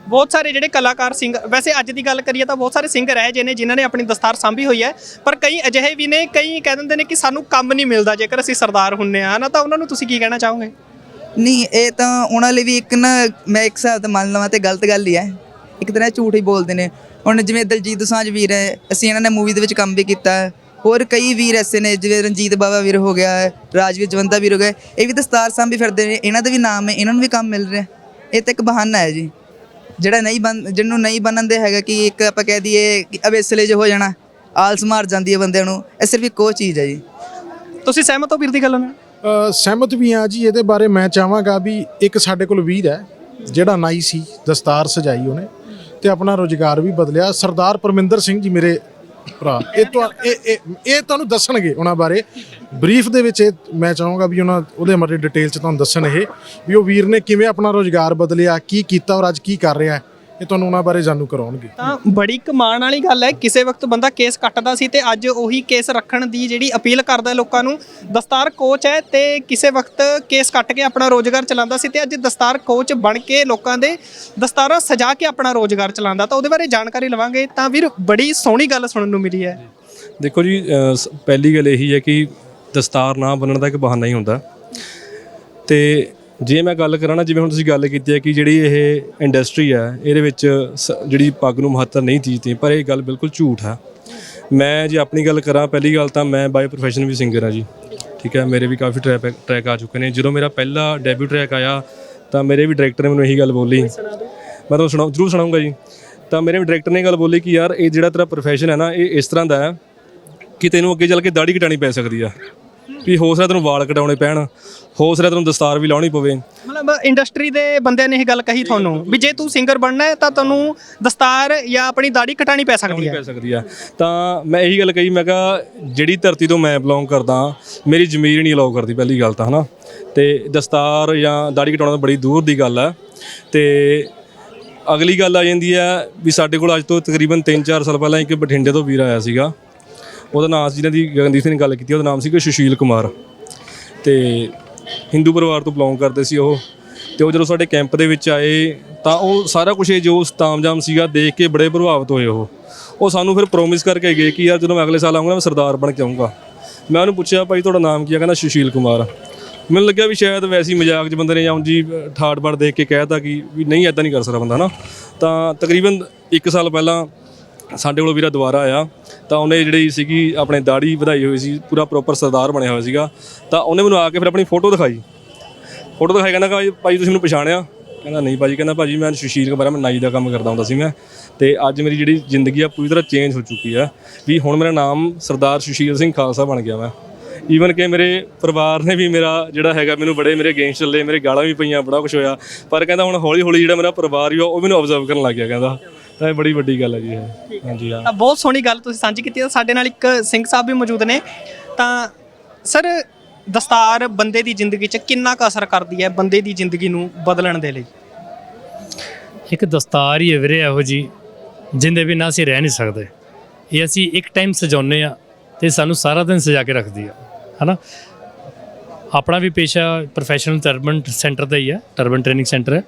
ਬਹੁਤ ਸਾਰੇ ਜਿਹੜੇ ਕਲਾਕਾਰ ਸਿੰਘ ਵੈਸੇ ਅੱਜ ਦੀ ਗੱਲ ਕਰੀਏ ਤਾਂ ਬਹੁਤ ਸਾਰੇ ਸਿੰਗਰ ਹੈ ਜਿਹਨੇ ਜਿਨ੍ਹਾਂ ਨੇ ਆਪਣੀ ਦਸਤਾਰ ਸਾਂਭੀ ਹੋਈ ਹੈ ਪਰ ਕਈ ਅਜਿਹੇ ਵੀ ਨੇ ਕਈ ਕਹਿ ਦਿੰਦੇ ਨੇ ਕਿ ਸਾਨੂੰ ਕੰਮ ਨਹੀਂ ਮਿਲਦਾ ਜੇਕਰ ਅਸੀਂ ਸਰਦਾਰ ਹੁੰਨੇ ਆ ਨਾ ਤਾਂ ਉਹਨਾਂ ਨੂੰ ਤੁਸੀਂ ਕੀ ਕਹਿਣਾ ਚਾਹੋਗੇ? ਨਹੀਂ ਇਹ ਤਾਂ ਉਹਨਾਂ ਲਈ ਵੀ ਇੱਕ ਨਾ ਮੈਂ ਇੱਕ ਹਿਸਾਬ ਤੋਂ ਮੰਨ ਲਵਾਂ ਤੇ ਗਲਤ ਗੱਲ ਹੀ ਹੈ। ਇੱਕ ਤਰ੍ਹਾਂ ਝੂਠ ਹੀ ਬੋਲਦੇ ਨੇ। ਹੁਣ ਜਿਵੇਂ ਦਲਜੀਤ ਦੋਸਾਂਝ ਵੀਰ ਹੈ ਅਸੀਂ ਇਹਨਾਂ ਨੇ ਮੂਵੀ ਦੇ ਵਿੱਚ ਕੰਮ ਵੀ ਕੀਤਾ। ਹੋਰ ਕਈ ਵੀਰ ਐਸੇ ਨੇ ਜਿਵੇਂ ਰਣਜੀਤ ਬਾਵਾ ਵੀਰ ਹੋ ਗਿਆ ਹੈ, ਰਾਜਵੀਰ ਜਵੰਦਾ ਵੀਰ ਹੋ ਗਿਆ ਇਹ ਵੀ ਦਸਤਾਰ ਸਾਂਭੀ ਫਿਰਦੇ ਨੇ ਇਹਨਾਂ ਦਾ ਵੀ ਨਾਮ ਹੈ ਇਹਨਾਂ ਨੂੰ ਵੀ ਕੰਮ ਮਿਲ ਰਿਹਾ। ਇਹ ਤਾਂ ਇੱਕ ਬਹਾਨਾ ਹੈ ਜੀ। ਜਿਹੜਾ ਨਹੀਂ ਬਨ ਜਿਹਨੂੰ ਨਹੀਂ ਬਣਨ ਦੇ ਹੈਗਾ ਕਿ ਇੱਕ ਆਪਾਂ ਕਹਿ ਦਈਏ ਕਿ ਅਵੇਸਲੇ ਜੇ ਹੋ ਜਾਣਾ ਆਲਸ ਮਾਰ ਜਾਂਦੀ ਹੈ ਬੰਦਿਆਂ ਨੂੰ ਇਹ ਸਿਰਫ ਇੱਕ ਉਹ ਚੀਜ਼ ਹੈ ਜੀ। ਤੁਸੀਂ ਸਹਿਮਤ ਹੋ ਵੀਰ ਦੀ ਗੱਲ ਨਾਲ? ਸਹਿਮਤ ਵੀ ਆ ਜੀ ਇਹਦੇ ਬਾਰੇ ਮੈਂ ਚਾਹਾਂਗਾ ਵੀ ਇੱਕ ਸਾਡੇ ਕੋਲ ਵੀਰ ਹੈ ਜਿਹੜਾ ਨਾਈ ਸੀ ਦਸਤਾਰ ਸਜਾਈ ਉਹਨੇ ਤੇ ਆਪਣਾ ਰੋਜ਼ਗਾਰ ਵੀ ਬਦਲਿਆ। ਸਰਦਾਰ ਪਰਮਿੰਦਰ ਸਿੰਘ ਜੀ ਮੇਰੇ ਭਰਾ, ਇਹ ਤੁਹਾ, ਇਹ, ਇਹ- ਇਹ ਤੁਹਾਨੂੰ ਦੱਸਣਗੇ ਉਹਨਾਂ ਬਾਰੇ। ਬਰੀਫ ਦੇ ਵਿੱਚ ਇਹ ਮੈਂ ਚਾਹਾਂਗਾ ਵੀ ਉਹਨਾਂ, ਉਹਦੇ ਬਾਰੇ ਡਿਟੇਲ ਚ ਤੁਹਾਨੂੰ ਦੱਸਣ ਇਹ, ਵੀ ਉਹ ਵੀਰ ਨੇ ਕਿਵੇਂ ਆਪਣਾ ਰੋਜ਼ਗਾਰ ਬਦਲਿਆ, ਕੀ ਕੀਤਾ ਔਰ ਅੱਜ ਕੀ ਕਰ ਰਿਹਾ ਹੈ। ਇਹ ਤੁਹਾਨੂੰ ਉਹਨਾਂ ਬਾਰੇ ਜਾਣੂ ਕਰਾਉਣਗੇ। ਤਾਂ ਬੜੀ ਕਮਾਣ ਵਾਲੀ ਗੱਲ ਹੈ ਕਿਸੇ ਵਕਤ ਬੰਦਾ ਕੇਸ ਕੱਟਦਾ ਸੀ ਤੇ ਅੱਜ ਉਹੀ ਕੇਸ ਰੱਖਣ ਦੀ ਜਿਹੜੀ ਅਪੀਲ ਕਰਦਾ ਲੋਕਾਂ ਨੂੰ ਦਸਤਾਰ ਕੋਚ ਹੈ ਤੇ ਕਿਸੇ ਵਕਤ ਕੇਸ ਕੱਟ ਕੇ ਆਪਣਾ ਰੋਜ਼ਗਾਰ ਚਲਾਉਂਦਾ ਸੀ ਤੇ ਅੱਜ ਦਸਤਾਰ ਕੋਚ ਬਣ ਕੇ ਲੋਕਾਂ ਦੇ ਦਸਤਾਰਾਂ ਸਜਾ ਕੇ ਆਪਣਾ ਰੋਜ਼ਗਾਰ ਚਲਾਉਂਦਾ ਤਾਂ ਉਹਦੇ ਬਾਰੇ ਜਾਣਕਾਰੀ ਲਵਾਂਗੇ। ਤਾਂ ਵੀਰ ਬੜੀ ਸੋਹਣੀ ਗੱਲ ਸੁਣਨ ਨੂੰ ਮਿਲੀ ਹੈ। ਦੇਖੋ ਜੀ ਪਹਿਲੀ ਗੱਲ ਇਹੀ ਹੈ ਕਿ ਦਸਤਾਰ ਨਾ ਬੰਨਣ ਦਾ ਇੱਕ ਬਹਾਨਾ ਹੀ ਹੁੰਦਾ। ਤੇ ਜੇ ਮੈਂ ਗੱਲ ਕਰਾਂ ਨਾ, ਜਿਵੇਂ ਹੁਣ ਤੁਸੀਂ ਗੱਲ ਕੀਤੀ ਹੈ ਕਿ ਜਿਹੜੀ ਇਹ ਇੰਡਸਟਰੀ ਹੈ, ਇਹਦੇ ਵਿੱਚ ਸ- ਜਿਹੜੀ ਪੱਗ ਨੂੰ ਮਹੱਤਵ ਨਹੀਂ ਦਿੱਤੀ ਪਰ ਇਹ ਗੱਲ ਬਿਲਕੁਲ ਝੂਠ ਹੈ। ਮੈਂ ਜੇ ਆਪਣੀ ਗੱਲ ਕਰਾਂ, ਪਹਿਲੀ ਗੱਲ ਤਾਂ ਮੈਂ ਬਾਈ ਪ੍ਰੋਫੈਸ਼ਨ ਵੀ ਸਿੰਗਰ ਹਾਂ ਜੀ। ਠੀਕ ਹੈ, ਮੇਰੇ ਵੀ ਕਾਫੀ ਟਰੈਕ ਟਰੈਕ ਆ ਚੁੱਕੇ ਨੇ। ਜਦੋਂ ਮੇਰਾ ਪਹਿਲਾ ਡੈਬਿਊ ਟਰੈਕ ਆਇਆ, ਤਾਂ ਮੇਰੇ ਵੀ ਡਾਇਰੈਕਟਰ ਨੇ ਮੈਨੂੰ ਇਹੀ ਗੱਲ ਬੋਲੀ। ਮੈਂ ਤੁਹਾਨੂੰ ਸੁਣਾ, ਜ਼ਰੂਰ ਸੁਣਾਉਂਗਾ ਜੀ। ਤਾਂ ਮੇਰੇ ਵੀ ਡਾਇਰੈਕਟਰ ਨੇ ਇਹ ਗੱਲ ਬੋਲੀ ਕਿ ਯਾਰ, ਇਹ ਜਿਹੜਾ ਤੇਰਾ ਪ੍ਰੋਫੈਸ਼ਨ ਹੈ ਨਾ, ਇਹ ਇਸ ਤਰ੍ਹਾਂ ਦਾ ਹੈ ਕਿ ਤੈਨੂੰ ਅੱਗੇ ਚੱਲ ਕੇ ਦਾੜੀ ਕਟਾਣੀ ਪੈ ਸਕਦੀ ਆ। ਵੀ ਹੋ ਸਕਦਾ ਤੈਨੂੰ ਵਾਲ ਕਟਾਉਣੇ ਪੈਣ ਹੋ ਸਕਦਾ ਤੈਨੂੰ ਦਸਤਾਰ ਵੀ ਲਾਉਣੀ ਪਵੇ। ਮਤਲਬ ਇੰਡਸਟਰੀ ਦੇ ਬੰਦਿਆਂ ਨੇ ਇਹ ਗੱਲ ਕਹੀ ਤੁਹਾਨੂੰ ਵੀ ਜੇ ਤੂੰ ਸਿੰਗਰ ਬਣਨਾ ਹੈ ਤਾਂ ਤੁਹਾਨੂੰ ਦਸਤਾਰ ਜਾਂ ਆਪਣੀ ਦਾੜੀ ਕਟਾਣੀ ਪੈ ਸਕਦੀ ਹੈ। ਪੈ ਸਕਦੀ ਆ। ਤਾਂ ਮੈਂ ਇਹੀ ਗੱਲ ਕਹੀ ਮੈਂ ਕਿਹਾ ਜਿਹੜੀ ਧਰਤੀ ਤੋਂ ਮੈਂ ਬਿਲੋਂਗ ਕਰਦਾ ਮੇਰੀ ਜ਼ਮੀਰ ਨਹੀਂ ਅਲਾਉ ਕਰਦੀ ਪਹਿਲੀ ਗੱਲ ਤਾਂ ਹਨਾ? ਤੇ ਦਸਤਾਰ ਜਾਂ ਦਾੜੀ ਕਟਾਉਣਾ ਤਾਂ ਬੜੀ ਦੂਰ ਦੀ ਗੱਲ ਆ। ਤੇ ਅਗਲੀ ਗੱਲ ਆ ਜਾਂਦੀ ਆ ਵੀ ਸਾਡੇ ਕੋਲ ਅੱਜ ਤੋਂ ਤਕਰੀਬਨ 3-4 ਸਾਲ ਪਹਿਲਾਂ ਇੱਕ ਬਠਿੰਡੇ ਤੋਂ ਵੀਰ ਆਇਆ ਸੀਗਾ। ਉਹਦਾ ਨਾਮ ਸੀ, ਜਿਹਨਾਂ ਦੀ ਗਗਨਦੀਪ ਸਿੰਘ ਨੇ ਗੱਲ ਕੀਤੀ, ਉਹਦਾ ਨਾਮ ਸੀਗਾ ਸੁਸ਼ੀਲ ਕੁਮਾਰ। ਤੇ ਹਿੰਦੂ ਪਰਿਵਾਰ ਤੋਂ ਬਿਲੋਂਗ ਕਰਦੇ ਸੀ ਉਹ। ਤੇ ਉਹ ਜਦੋਂ ਸਾਡੇ ਕੈਂਪ ਦੇ ਵਿੱਚ ਆਏ, ਤਾਂ ਉਹ ਸਾਰਾ ਕੁਝ ਇਹ ਜੋ ਤਾਮਜਾਮ ਸੀਗਾ, ਦੇਖ ਕੇ ਬੜੇ ਪ੍ਰਭਾਵਿਤ ਹੋਏ ਉਹ। ਉਹ ਸਾਨੂੰ ਫਿਰ ਪ੍ਰੋਮਿਸ ਕਰਕੇ ਗਏ ਕਿ, ਯਾਰ ਜਦੋਂ ਮੈਂ ਅਗਲੇ ਸਾਲ ਆਉਂਗਾ ਮੈਂ ਸਰਦਾਰ ਬਣ ਕੇ ਆਉਂਗਾ ਮੈਂ ਉਹਨੂੰ ਪੁੱਛਿਆ, ਭਾਈ, ਤੁਹਾਡਾ ਨਾਮ ਕੀ ਹੈ ਕਹਿੰਦਾ, ਸੁਸ਼ੀਲ ਕੁਮਾਰ। ਮੈਨੂੰ ਲੱਗਿਆ ਵੀ ਸ਼ਾਇਦ ਵੈਸੀ ਮਜ਼ਾਕ 'ਚ ਬੰਦੇ ਨੇ ਜਾਂ ਉਂਝ ਠਾੜ ਬੜ ਦੇਖ ਕੇ ਕਹਿਤਾ ਕਿ ਵੀ ਨਹੀਂ ਐਦਾਂ ਨਹੀਂ ਕਰ ਸਕਦਾ ਬੰਦਾ ਨਾ ਤਾਂ ਤਕਰੀਬਨ 1 ਸਾਲ ਪਹਿਲਾਂ ਸਾਡੇ ਕੋਲ ਵੀਰਾ ਦੁਬਾਰਾ ਆਇਆ। ਤਾਂ ਉਹਨੇ ਜਿਹੜੀ ਸੀਗੀ ਆਪਣੇ ਦਾੜੀ ਵਧਾਈ ਹੋਈ ਸੀ, ਪੂਰਾ ਪ੍ਰੋਪਰ ਸਰਦਾਰ ਬਣਿਆ ਹੋਇਆ ਸੀਗਾ। ਤਾਂ ਉਹਨੇ ਮੈਨੂੰ ਆ ਕੇ ਫਿਰ ਆਪਣੀ ਫੋਟੋ ਦਿਖਾਈ। ਫੋਟੋ ਦਿਖਾਈ, ਕਹਿੰਦਾ ਕਿ ਭਾਈ ਤੁਸੀਂ ਮੈਨੂੰ ਪਛਾਣਿਆ? ਕਹਿੰਦਾ, ਨਹੀਂ ਭਾਜੀ, ਕਹਿੰਦਾ, ਭਾਜੀ, ਮੈਂ ਸੁਸ਼ੀਲ ਕੁਮਾਰ ਮੈਂ ਨਾਈ ਦਾ ਕੰਮ ਕਰਦਾ ਹੁੰਦਾ ਸੀ ਮੈਂ। ਤੇ ਅੱਜ ਮੇਰੀ ਜਿਹੜੀ ਜ਼ਿੰਦਗੀ ਆ, ਪੂਰੀ ਤਰ੍ਹਾਂ ਚੇਂਜ ਹੋ ਚੁੱਕੀ ਆ। ਵੀ ਹੁਣ ਮੇਰਾ ਨਾਮ ਸਰਦਾਰ ਸੁਸ਼ੀਲ ਸਿੰਘ ਖਾਲਸਾ ਬਣ ਗਿਆ ਮੈਂ। ਈਵਨ ਕਿ ਮੇਰੇ ਪਰਿਵਾਰ ਨੇ ਵੀ ਮੇਰਾ ਜਿਹੜਾ ਹੈਗਾ, ਮੈਨੂੰ ਬੜੇ ਮੇਰੇ ਅਗੇਂਸਟ ਚੱਲੇ, ਮੇਰੇ ਗਾਲਾਂ ਵੀ ਪਈਆਂ, ਬੜਾ ਕੁਝ ਹੋਇਆ। ਪਰ ਕਹਿੰਦਾ, ਹੁਣ ਹੌਲੀ ਹੌਲੀ ਜਿਹੜਾ ਮੇਰਾ ਪਰਿਵਾਰ ਹੀ ਆ, ਉਹ ਮੈਨੂੰ ਆਬਜ਼ਰਵ ਕਰਨ ਲੱਗ ਗਿਆ, ਕਹਿੰਦਾ। ਤਾਂ ਇਹ ਬੜੀ ਵੱਡੀ ਗੱਲ ਹੈ ਜੀ ਇਹ। ਹਾਂਜੀ ਹਾਂ। ਤਾਂ ਬਹੁਤ ਸੋਹਣੀ ਗੱਲ ਤੁਸੀਂ ਸਾਂਝੀ ਕੀਤੀ ਹੈ। ਸਾਡੇ ਨਾਲ ਇੱਕ ਸਿੰਘ ਸਾਹਿਬ ਵੀ ਮੌਜੂਦ ਨੇ। ਤਾਂ ਸਰ ਦਸਤਾਰ ਬੰਦੇ ਦੀ ਜ਼ਿੰਦਗੀ 'ਚ ਕਿੰਨਾ ਕੁ ਅਸਰ ਕਰਦੀ ਹੈ ਬੰਦੇ ਦੀ ਜ਼ਿੰਦਗੀ ਨੂੰ ਬਦਲਣ ਦੇ ਲਈ? ਇੱਕ ਦਸਤਾਰ ਹੀ ਹੈ ਵੀਰੇ ਇਹੋ ਜੀ ਜਿੰਦੇ ਬਿਨਾਂ ਅਸੀਂ ਰਹਿ ਨਹੀਂ ਸਕਦੇ। ਇਹ ਅਸੀਂ ਇੱਕ ਟਾਈਮ ਸਜਾਉਂਦੇ ਆ ਤੇ ਸਾਨੂੰ ਸਾਰਾ ਦਿਨ ਸਜਾ ਕੇ ਰੱਖਦੀ ਆ ਹਨਾ? ਆਪਣਾ ਵੀ ਪੇਸ਼ਾ ਪ੍ਰੋਫੈਸ਼ਨਲ ਟਰਬਨ ਸੈਂਟਰ ਦਾ ਹੀ ਹੈ ਟਰਬਨ ਟ੍ਰੇਨਿੰਗ ਸੈਂਟਰ ਹੈ।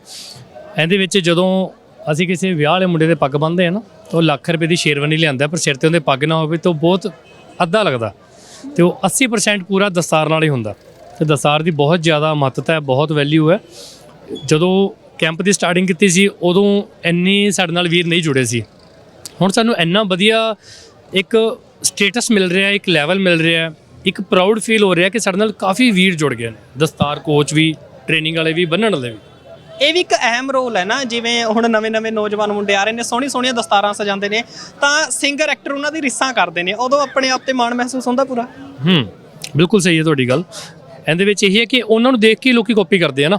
ਇਹਦੇ ਵਿੱਚ ਜਦੋਂ ਅਸੀਂ ਕਿਸੇ ਵਿਆਹ ਵਾਲੇ ਮੁੰਡੇ ਦੇ ਪੱਗ ਬੰਨ੍ਹਦੇ ਆ ਨਾ, ਤਾਂ ਉਹ ਲੱਖ ਰੁਪਏ ਦੀ ਸ਼ੇਰਵਾਨੀ ਲਿਆਂਦਾ, ਪਰ ਸਿਰ ਤੇ ਉਹਦੇ ਪੱਗ ਨਾ ਹੋਵੇ ਤਾਂ ਉਹ ਬਹੁਤ ਅੱਧਾ ਲੱਗਦਾ। ਤੇ ਉਹ 80% ਪੂਰਾ ਦਸਤਾਰ ਨਾਲ ਹੀ ਹੁੰਦਾ। ਤੇ ਦਸਤਾਰ ਦੀ ਬਹੁਤ ਜ਼ਿਆਦਾ ਮਹੱਤਤਾ ਹੈ, ਬਹੁਤ ਵੈਲਿਊ ਹੈ। ਜਦੋਂ ਕੈਂਪ ਦੀ ਸਟਾਰਟਿੰਗ ਕੀਤੀ ਸੀ, ਉਦੋਂ ਇੰਨੇ ਸਾਡੇ ਨਾਲ ਵੀਰ ਨਹੀਂ ਜੁੜੇ ਸੀ। ਹੁਣ ਸਾਨੂੰ ਇੰਨਾ ਵਧੀਆ ਇੱਕ ਸਟੇਟਸ ਮਿਲ ਰਿਹਾ, ਇੱਕ ਲੈਵਲ ਮਿਲ ਰਿਹਾ ਇੱਕ ਪ੍ਰਾਊਡ ਫੀਲ ਹੋ ਰਿਹਾ ਕਿ ਸਾਡੇ ਨਾਲ ਕਾਫੀ ਵੀਰ ਜੁੜ ਗਏ ਨੇ। ਦਸਤਾਰ ਕੋਚ ਵੀ ਟ੍ਰੇਨਿੰਗ ਵਾਲੇ ਵੀ, ਬੰਨਣ ਵਾਲੇ ਵੀ। ਇਹ ਵੀ ਇੱਕ ਅਹਿਮ ਰੋਲ ਹੈ ਨਾ, ਜਿਵੇਂ ਹੁਣ ਨਵੇਂ-ਨਵੇਂ ਨੌਜਵਾਨ ਮੁੰਡੇ ਆ ਰਹੇ ਨੇ, ਸੋਹਣੀ ਸੋਹਣੀਆਂ ਦਸਤਾਰਾਂ ਸਜਾਉਂਦੇ ਨੇ, ਤਾਂ ਸਿੰਗਰ ਐਕਟਰ ਉਹਨਾਂ ਦੀ ਰਿਸਾਂ ਕਰਦੇ ਨੇ, ਉਦੋਂ ਆਪਣੇ ਆਪ ਤੇ ਮਾਣ ਮਹਿਸੂਸ ਹੁੰਦਾ ਪੂਰਾ? ਹੂੰ, ਬਿਲਕੁਲ ਸਹੀ ਹੈ ਤੁਹਾਡੀ ਗੱਲ। ਇਹਦੇ ਵਿੱਚ ਇਹ ਹੈ ਕਿ ਉਹਨਾਂ ਨੂੰ ਦੇਖ ਕੇ ਹੀ ਲੋਕੀ ਕਾਪੀ ਕਰਦੇ ਆ ਨਾ।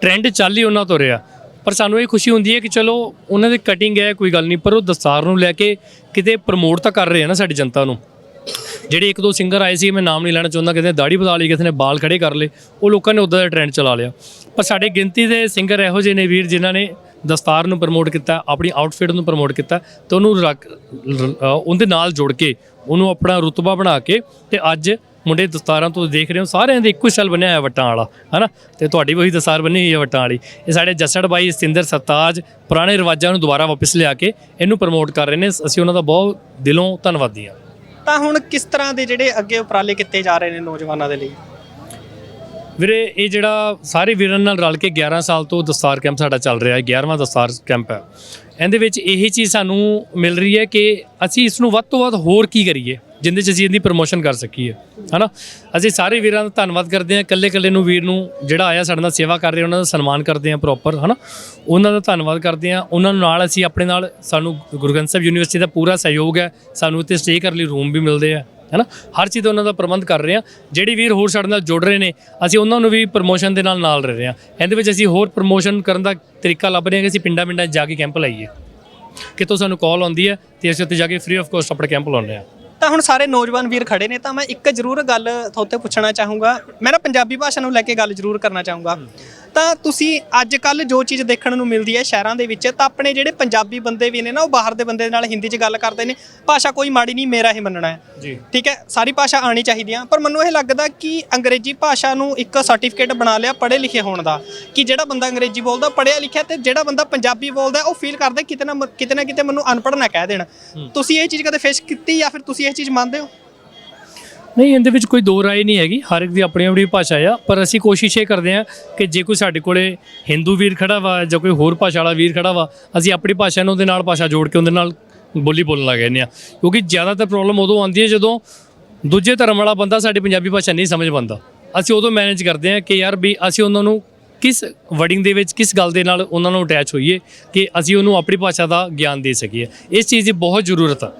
ਟ੍ਰੈਂਡ ਚੱਲ ਹੀ ਉਹਨਾਂ ਤੋਂ ਰਿਹਾ। ਪਰ ਸਾਨੂੰ ਇਹ ਖੁਸ਼ੀ ਹੁੰਦੀ ਹੈ ਕਿ ਚਲੋ, ਉਹਨਾਂ ਦੀ ਕਟਿੰਗ ਹੈ, ਕੋਈ ਗੱਲ ਨਹੀਂ, ਪਰ ਉਹ ਦਸਤਾਰ ਨੂੰ ਲੈ ਕੇ ਕਿਤੇ ਪ੍ਰਮੋਟ ਤਾਂ ਕਰ ਰਹੇ ਆ ਨਾ ਸਾਡੀ ਜਨਤਾ ਨੂੰ। ਜਿਹੜੇ ਇੱਕ ਦੋ ਸਿੰਗਰ ਆਏ ਸੀ, ਮੈਂ ਨਾਮ ਨਹੀਂ ਲੈਣਾ ਚਾਹੁੰਦਾ ਕਿਸੇ ਨੇ ਦਾੜੀ ਵਧਾ ਲਈ, ਕਿਸੇ ਨੇ ਬਾਲ ਖੜੇ ਕਰ ਲਏ। ਉਹ ਲੋਕਾਂ ਨੇ ਉਦਾਂ ਦਾ ਟ੍ਰੈਂਡ ਚਲਾ ਲਿਆ। ਪਰ ਸਾਡੇ ਗਿਣਤੀ ਦੇ ਸਿੰਗਰ ਇਹੋ ਜਿਹੇ ਨੇ ਵੀਰ, ਜਿਨ੍ਹਾਂ ਨੇ ਦਸਤਾਰ ਨੂੰ ਪ੍ਰਮੋਟ ਕੀਤਾ, ਆਪਣੀ ਆਊਟਫਿਟ ਨੂੰ ਪ੍ਰਮੋਟ ਕੀਤਾ, ਤੇ ਉਹਨੂੰ ਰੱਖ ਉਹਦੇ ਨਾਲ ਜੋੜ ਕੇ, ਉਹਨੂੰ ਆਪਣਾ ਰੁਤਬਾ ਬਣਾ ਕੇ, ਤੇ ਅੱਜ ਮੁੰਡੇ ਦਸਤਾਰਾਂ ਤੋਂ ਦੇਖ ਰਹੇ ਹੋ, ਸਾਰਿਆਂ ਦੇ ਇੱਕੋ ਸ਼ਲ ਬਣਿਆ ਹੋਇਆ ਵੱਟਾਂ ਵਾਲਾ, ਹਨਾ? ਤੇ ਤੁਹਾਡੀ ਵੀ ਉਹੀ ਦਸਤਾਰ ਬਣੀ ਹੋਈ ਹੈ ਵੱਟਾਂ ਵਾਲੀ। ਇਹ ਸਾਡੇ ਜੱਸੜ ਬਾਈ, ਸਤਿੰਦਰ ਸਰਤਾਜ, ਪੁਰਾਣੇ ਰਿਵਾਜਾਂ ਨੂੰ ਦੁਬਾਰਾ ਵਾਪਸ ਲਿਆ ਕੇ ਇਹਨੂੰ ਪ੍ਰਮੋਟ ਕਰ ਰਹੇ ਨੇ। ਅਸੀਂ ਉਹਨਾਂ ਦਾ ਬਹੁਤ ਦਿਲੋਂ ਧੰਨਵਾਦੀ ਹਾਂ। ਤਾਂ ਹੁਣ ਕਿਸ ਤਰ੍ਹਾਂ ਦੇ ਜਿਹੜੇ ਅੱਗੇ ਉਪਰਾਲੇ ਕੀਤੇ ਜਾ ਰਹੇ ਨੇ ਨੌਜਵਾਨਾਂ ਦੇ ਲਈ? ਵੀਰੇ, ਇਹ ਜਿਹੜਾ ਸਾਰੇ ਵੀਰਾਂ ਨਾਲ ਰਲ ਕੇ 11 ਸਾਲ ਤੋਂ ਦਸਤਾਰ ਕੈਂਪ ਸਾਡਾ ਚੱਲ ਰਿਹਾ ਹੈ 11ਵਾਂ ਦਸਤਾਰ ਕੈਂਪ ਹੈ। ਇਹਦੇ ਵਿੱਚ ਇਹ ਚੀਜ਼ ਸਾਨੂੰ ਮਿਲ ਰਹੀ ਹੈ ਕਿ ਅਸੀਂ ਇਸ ਨੂੰ ਵੱਧ ਤੋਂ ਵੱਧ ਹੋਰ ਕੀ ਕਰੀਏ? ਜਿੰਦੇ 'ਚ ਅਸੀਂ ਇਹਦੀ ਪ੍ਰਮੋਸ਼ਨ ਕਰ ਸਕੀਏ, ਹਨਾ? ਅਸੀਂ ਸਾਰੇ ਵੀਰਾਂ ਦਾ ਧੰਨਵਾਦ ਕਰਦੇ ਹਾਂ ਇਕੱਲੇ ਇਕੱਲੇ ਨੂੰ ਵੀਰ ਨੂੰ ਜਿਹੜਾ ਆਇਆ ਸਾਡੇ ਨਾਲ ਸੇਵਾ ਕਰ ਰਿਹਾ ਉਹਨਾਂ ਦਾ ਸਨਮਾਨ ਕਰਦੇ ਹਾਂ ਪ੍ਰੋਪਰ ਹਨਾ? ਉਹਨਾਂ ਦਾ ਧੰਨਵਾਦ ਕਰਦੇ ਹਾਂ। ਉਹਨਾਂ ਨੂੰ ਨਾਲ ਅਸੀਂ ਆਪਣੇ ਨਾਲ ਸਾਨੂੰ ਗੁਰੂ ਗ੍ਰੰਥ ਸਾਹਿਬ ਯੂਨੀਵਰਸਿਟੀ ਦਾ ਪੂਰਾ ਸਹਿਯੋਗ ਹੈ। ਸਾਨੂੰ ਇੱਥੇ ਸਟੇ ਕਰਨ ਲਈ ਰੂਮ ਵੀ ਮਿਲਦੇ ਆ, ਹੈਨਾ? ਹਰ ਚੀਜ਼ ਦਾ ਉਹਨਾਂ ਦਾ ਪ੍ਰਬੰਧ ਕਰ ਰਹੇ ਹਾਂ। ਜਿਹੜੇ ਵੀਰ ਹੋਰ ਸਾਡੇ ਨਾਲ ਜੁੜ ਰਹੇ ਨੇ, ਅਸੀਂ ਉਹਨਾਂ ਨੂੰ ਵੀ ਪ੍ਰਮੋਸ਼ਨ ਦੇ ਨਾਲ ਨਾਲ ਰਹਿ ਰਹੇ ਹਾਂ। ਇਹਦੇ ਵਿੱਚ ਅਸੀਂ ਹੋਰ ਪ੍ਰਮੋਸ਼ਨ ਕਰਨ ਦਾ ਤਰੀਕਾ ਲੱਭ ਰਹੇ ਹਾਂ ਕਿ ਅਸੀਂ ਪਿੰਡਾਂ ਪਿੰਡਾਂ 'ਚ ਜਾ ਕੇ ਕੈਂਪ ਲਾਈਏ। ਕਿਤੋਂ ਸਾਨੂੰ ਕਾਲ ਆਉਂਦੀ ਹੈ ਤੇ ਅਸੀਂ ਉੱਥੇ ਜਾ ਕੇ ਫ੍ਰੀ ਆਫ ਕੋਸਟ ਆਪਣਾ ਕੈਂਪ ਲਾਉਂਦੇ ਹਾਂ। ਤਾਂ ਹੁਣ ਸਾਰੇ ਨੌਜਵਾਨ ਵੀਰ ਖੜੇ ਨੇ ਤਾਂ ਮੈਂ ਇੱਕ ਜ਼ਰੂਰ ਗੱਲ ਤੁਹਾਡੇ ਤੋਂ ਪੁੱਛਣਾ ਚਾਹੂੰਗਾ। ਮੈਂ ਨਾ ਪੰਜਾਬੀ ਭਾਸ਼ਾ ਨੂੰ ਲੈ ਕੇ ਗੱਲ ਜ਼ਰੂਰ ਕਰਨਾ ਚਾਹੂੰਗਾ। ਤਾਂ ਤੁਸੀਂ ਅੱਜ ਕੱਲ ਜੋ ਚੀਜ਼ ਦੇਖਣ ਨੂੰ ਮਿਲਦੀ ਹੈ ਸ਼ਹਿਰਾਂ ਦੇ ਵਿੱਚ ਤਾਂ ਆਪਣੇ ਜਿਹੜੇ ਪੰਜਾਬੀ ਬੰਦੇ ਵੀ ਨੇ ਨਾ ਉਹ ਬਾਹਰ ਦੇ ਬੰਦੇ ਨਾਲ ਹਿੰਦੀ 'ਚ ਗੱਲ ਕਰਦੇ ਨੇ। ਭਾਸ਼ਾ ਕੋਈ ਮਾੜੀ ਨਹੀਂ ਮੇਰਾ ਹੀ ਮੰਨਣਾ ਹੈ। ਜੀ। ਠੀਕ ਹੈ ਸਾਰੀ ਭਾਸ਼ਾ ਆਣੀ ਚਾਹੀਦੀ ਆ। ਪਰ ਮੈਨੂੰ ਇਹ ਲੱਗਦਾ ਕਿ ਅੰਗਰੇਜ਼ੀ ਭਾਸ਼ਾ ਨੂੰ ਇੱਕ ਸਰਟੀਫਿਕੇਟ ਬਣਾ ਲਿਆ ਪੜ੍ਹੇ ਲਿਖੇ ਹੋਣ ਦਾ ਕਿ ਜਿਹੜਾ ਬੰਦਾ ਅੰਗਰੇਜ਼ੀ ਬੋਲਦਾ ਪੜ੍ਹਿਆ ਲਿਖਿਆ ਤੇ ਜਿਹੜਾ ਬੰਦਾ ਪੰਜਾਬੀ ਬੋਲਦਾ ਉਹ ਫੀਲ ਕਰਦਾ ਕਿਤੇ ਨਾ ਕਿਤੇ ਨਾ ਕਿਤੇ ਮੈਨੂੰ ਅਨਪੜ੍ਹ ਨਾ ਕਹਿ ਦੇਣ। ਤੁਸੀਂ ਇਹ ਚੀਜ਼ ਕਦੇ ਫੇਸ ਕੀਤੀ ਜਾਂ ਫਿਰ ਤੁਸੀਂ ਇਹ ਚੀਜ਼ ਮੰਨਦੇ ਹੋ? ਨਹੀਂ, ਇਹਦੇ ਵਿੱਚ ਕੋਈ ਦੋ ਰਾਏ ਨਹੀਂ ਹੈਗੀ। ਹਰ ਇੱਕ ਦੀ ਆਪਣੀ ਆਪਣੀ ਭਾਸ਼ਾ ਆ। ਪਰ ਅਸੀਂ ਕੋਸ਼ਿਸ਼ ਇਹ ਕਰਦੇ ਹਾਂ ਕਿ ਜੇ ਕੋਈ ਸਾਡੇ ਕੋਲੇ ਹਿੰਦੂ ਵੀਰ ਖੜਾ ਵਾ ਜਾਂ ਕੋਈ ਹੋਰ ਭਾਸ਼ਾ ਵਾਲਾ ਵੀਰ ਖੜਾ ਵਾ, ਅਸੀਂ ਆਪਣੀ ਭਾਸ਼ਾ ਨੂੰ ਉਹਦੇ ਨਾਲ ਭਾਸ਼ਾ ਜੋੜ ਕੇ ਉਹਦੇ ਨਾਲ ਬੋਲੀ ਬੋਲਣ ਲੱਗ ਜਾਂਦੇ ਆ ਕਿਉਂਕਿ ਜ਼ਿਆਦਾਤਰ ਪ੍ਰੋਬਲਮ ਉਦੋਂ ਆਉਂਦੀ ਹੈ ਜਦੋਂ ਦੂਜੇ ਧਰਮ ਵਾਲਾ ਬੰਦਾ ਸਾਡੀ ਪੰਜਾਬੀ ਭਾਸ਼ਾ ਨਹੀਂ ਸਮਝ ਪਾਉਂਦਾ। ਅਸੀਂ ਉਦੋਂ ਮੈਨੇਜ ਕਰਦੇ ਹਾਂ ਕਿ ਯਾਰ ਵੀ ਅਸੀਂ ਉਹਨਾਂ ਨੂੰ ਕਿਸ ਵਰਡਿੰਗ ਦੇ ਵਿੱਚ, ਕਿਸ ਗੱਲ ਦੇ ਨਾਲ ਉਹਨਾਂ ਨੂੰ ਅਟੈਚ ਹੋਈਏ ਕਿ ਅਸੀਂ ਉਹਨੂੰ ਆਪਣੀ ਭਾਸ਼ਾ ਦਾ ਗਿਆਨ ਦੇ ਸਕੀਏ। ਇਸ ਚੀਜ਼ ਦੀ ਬਹੁਤ ਜ਼ਰੂਰਤ ਆ।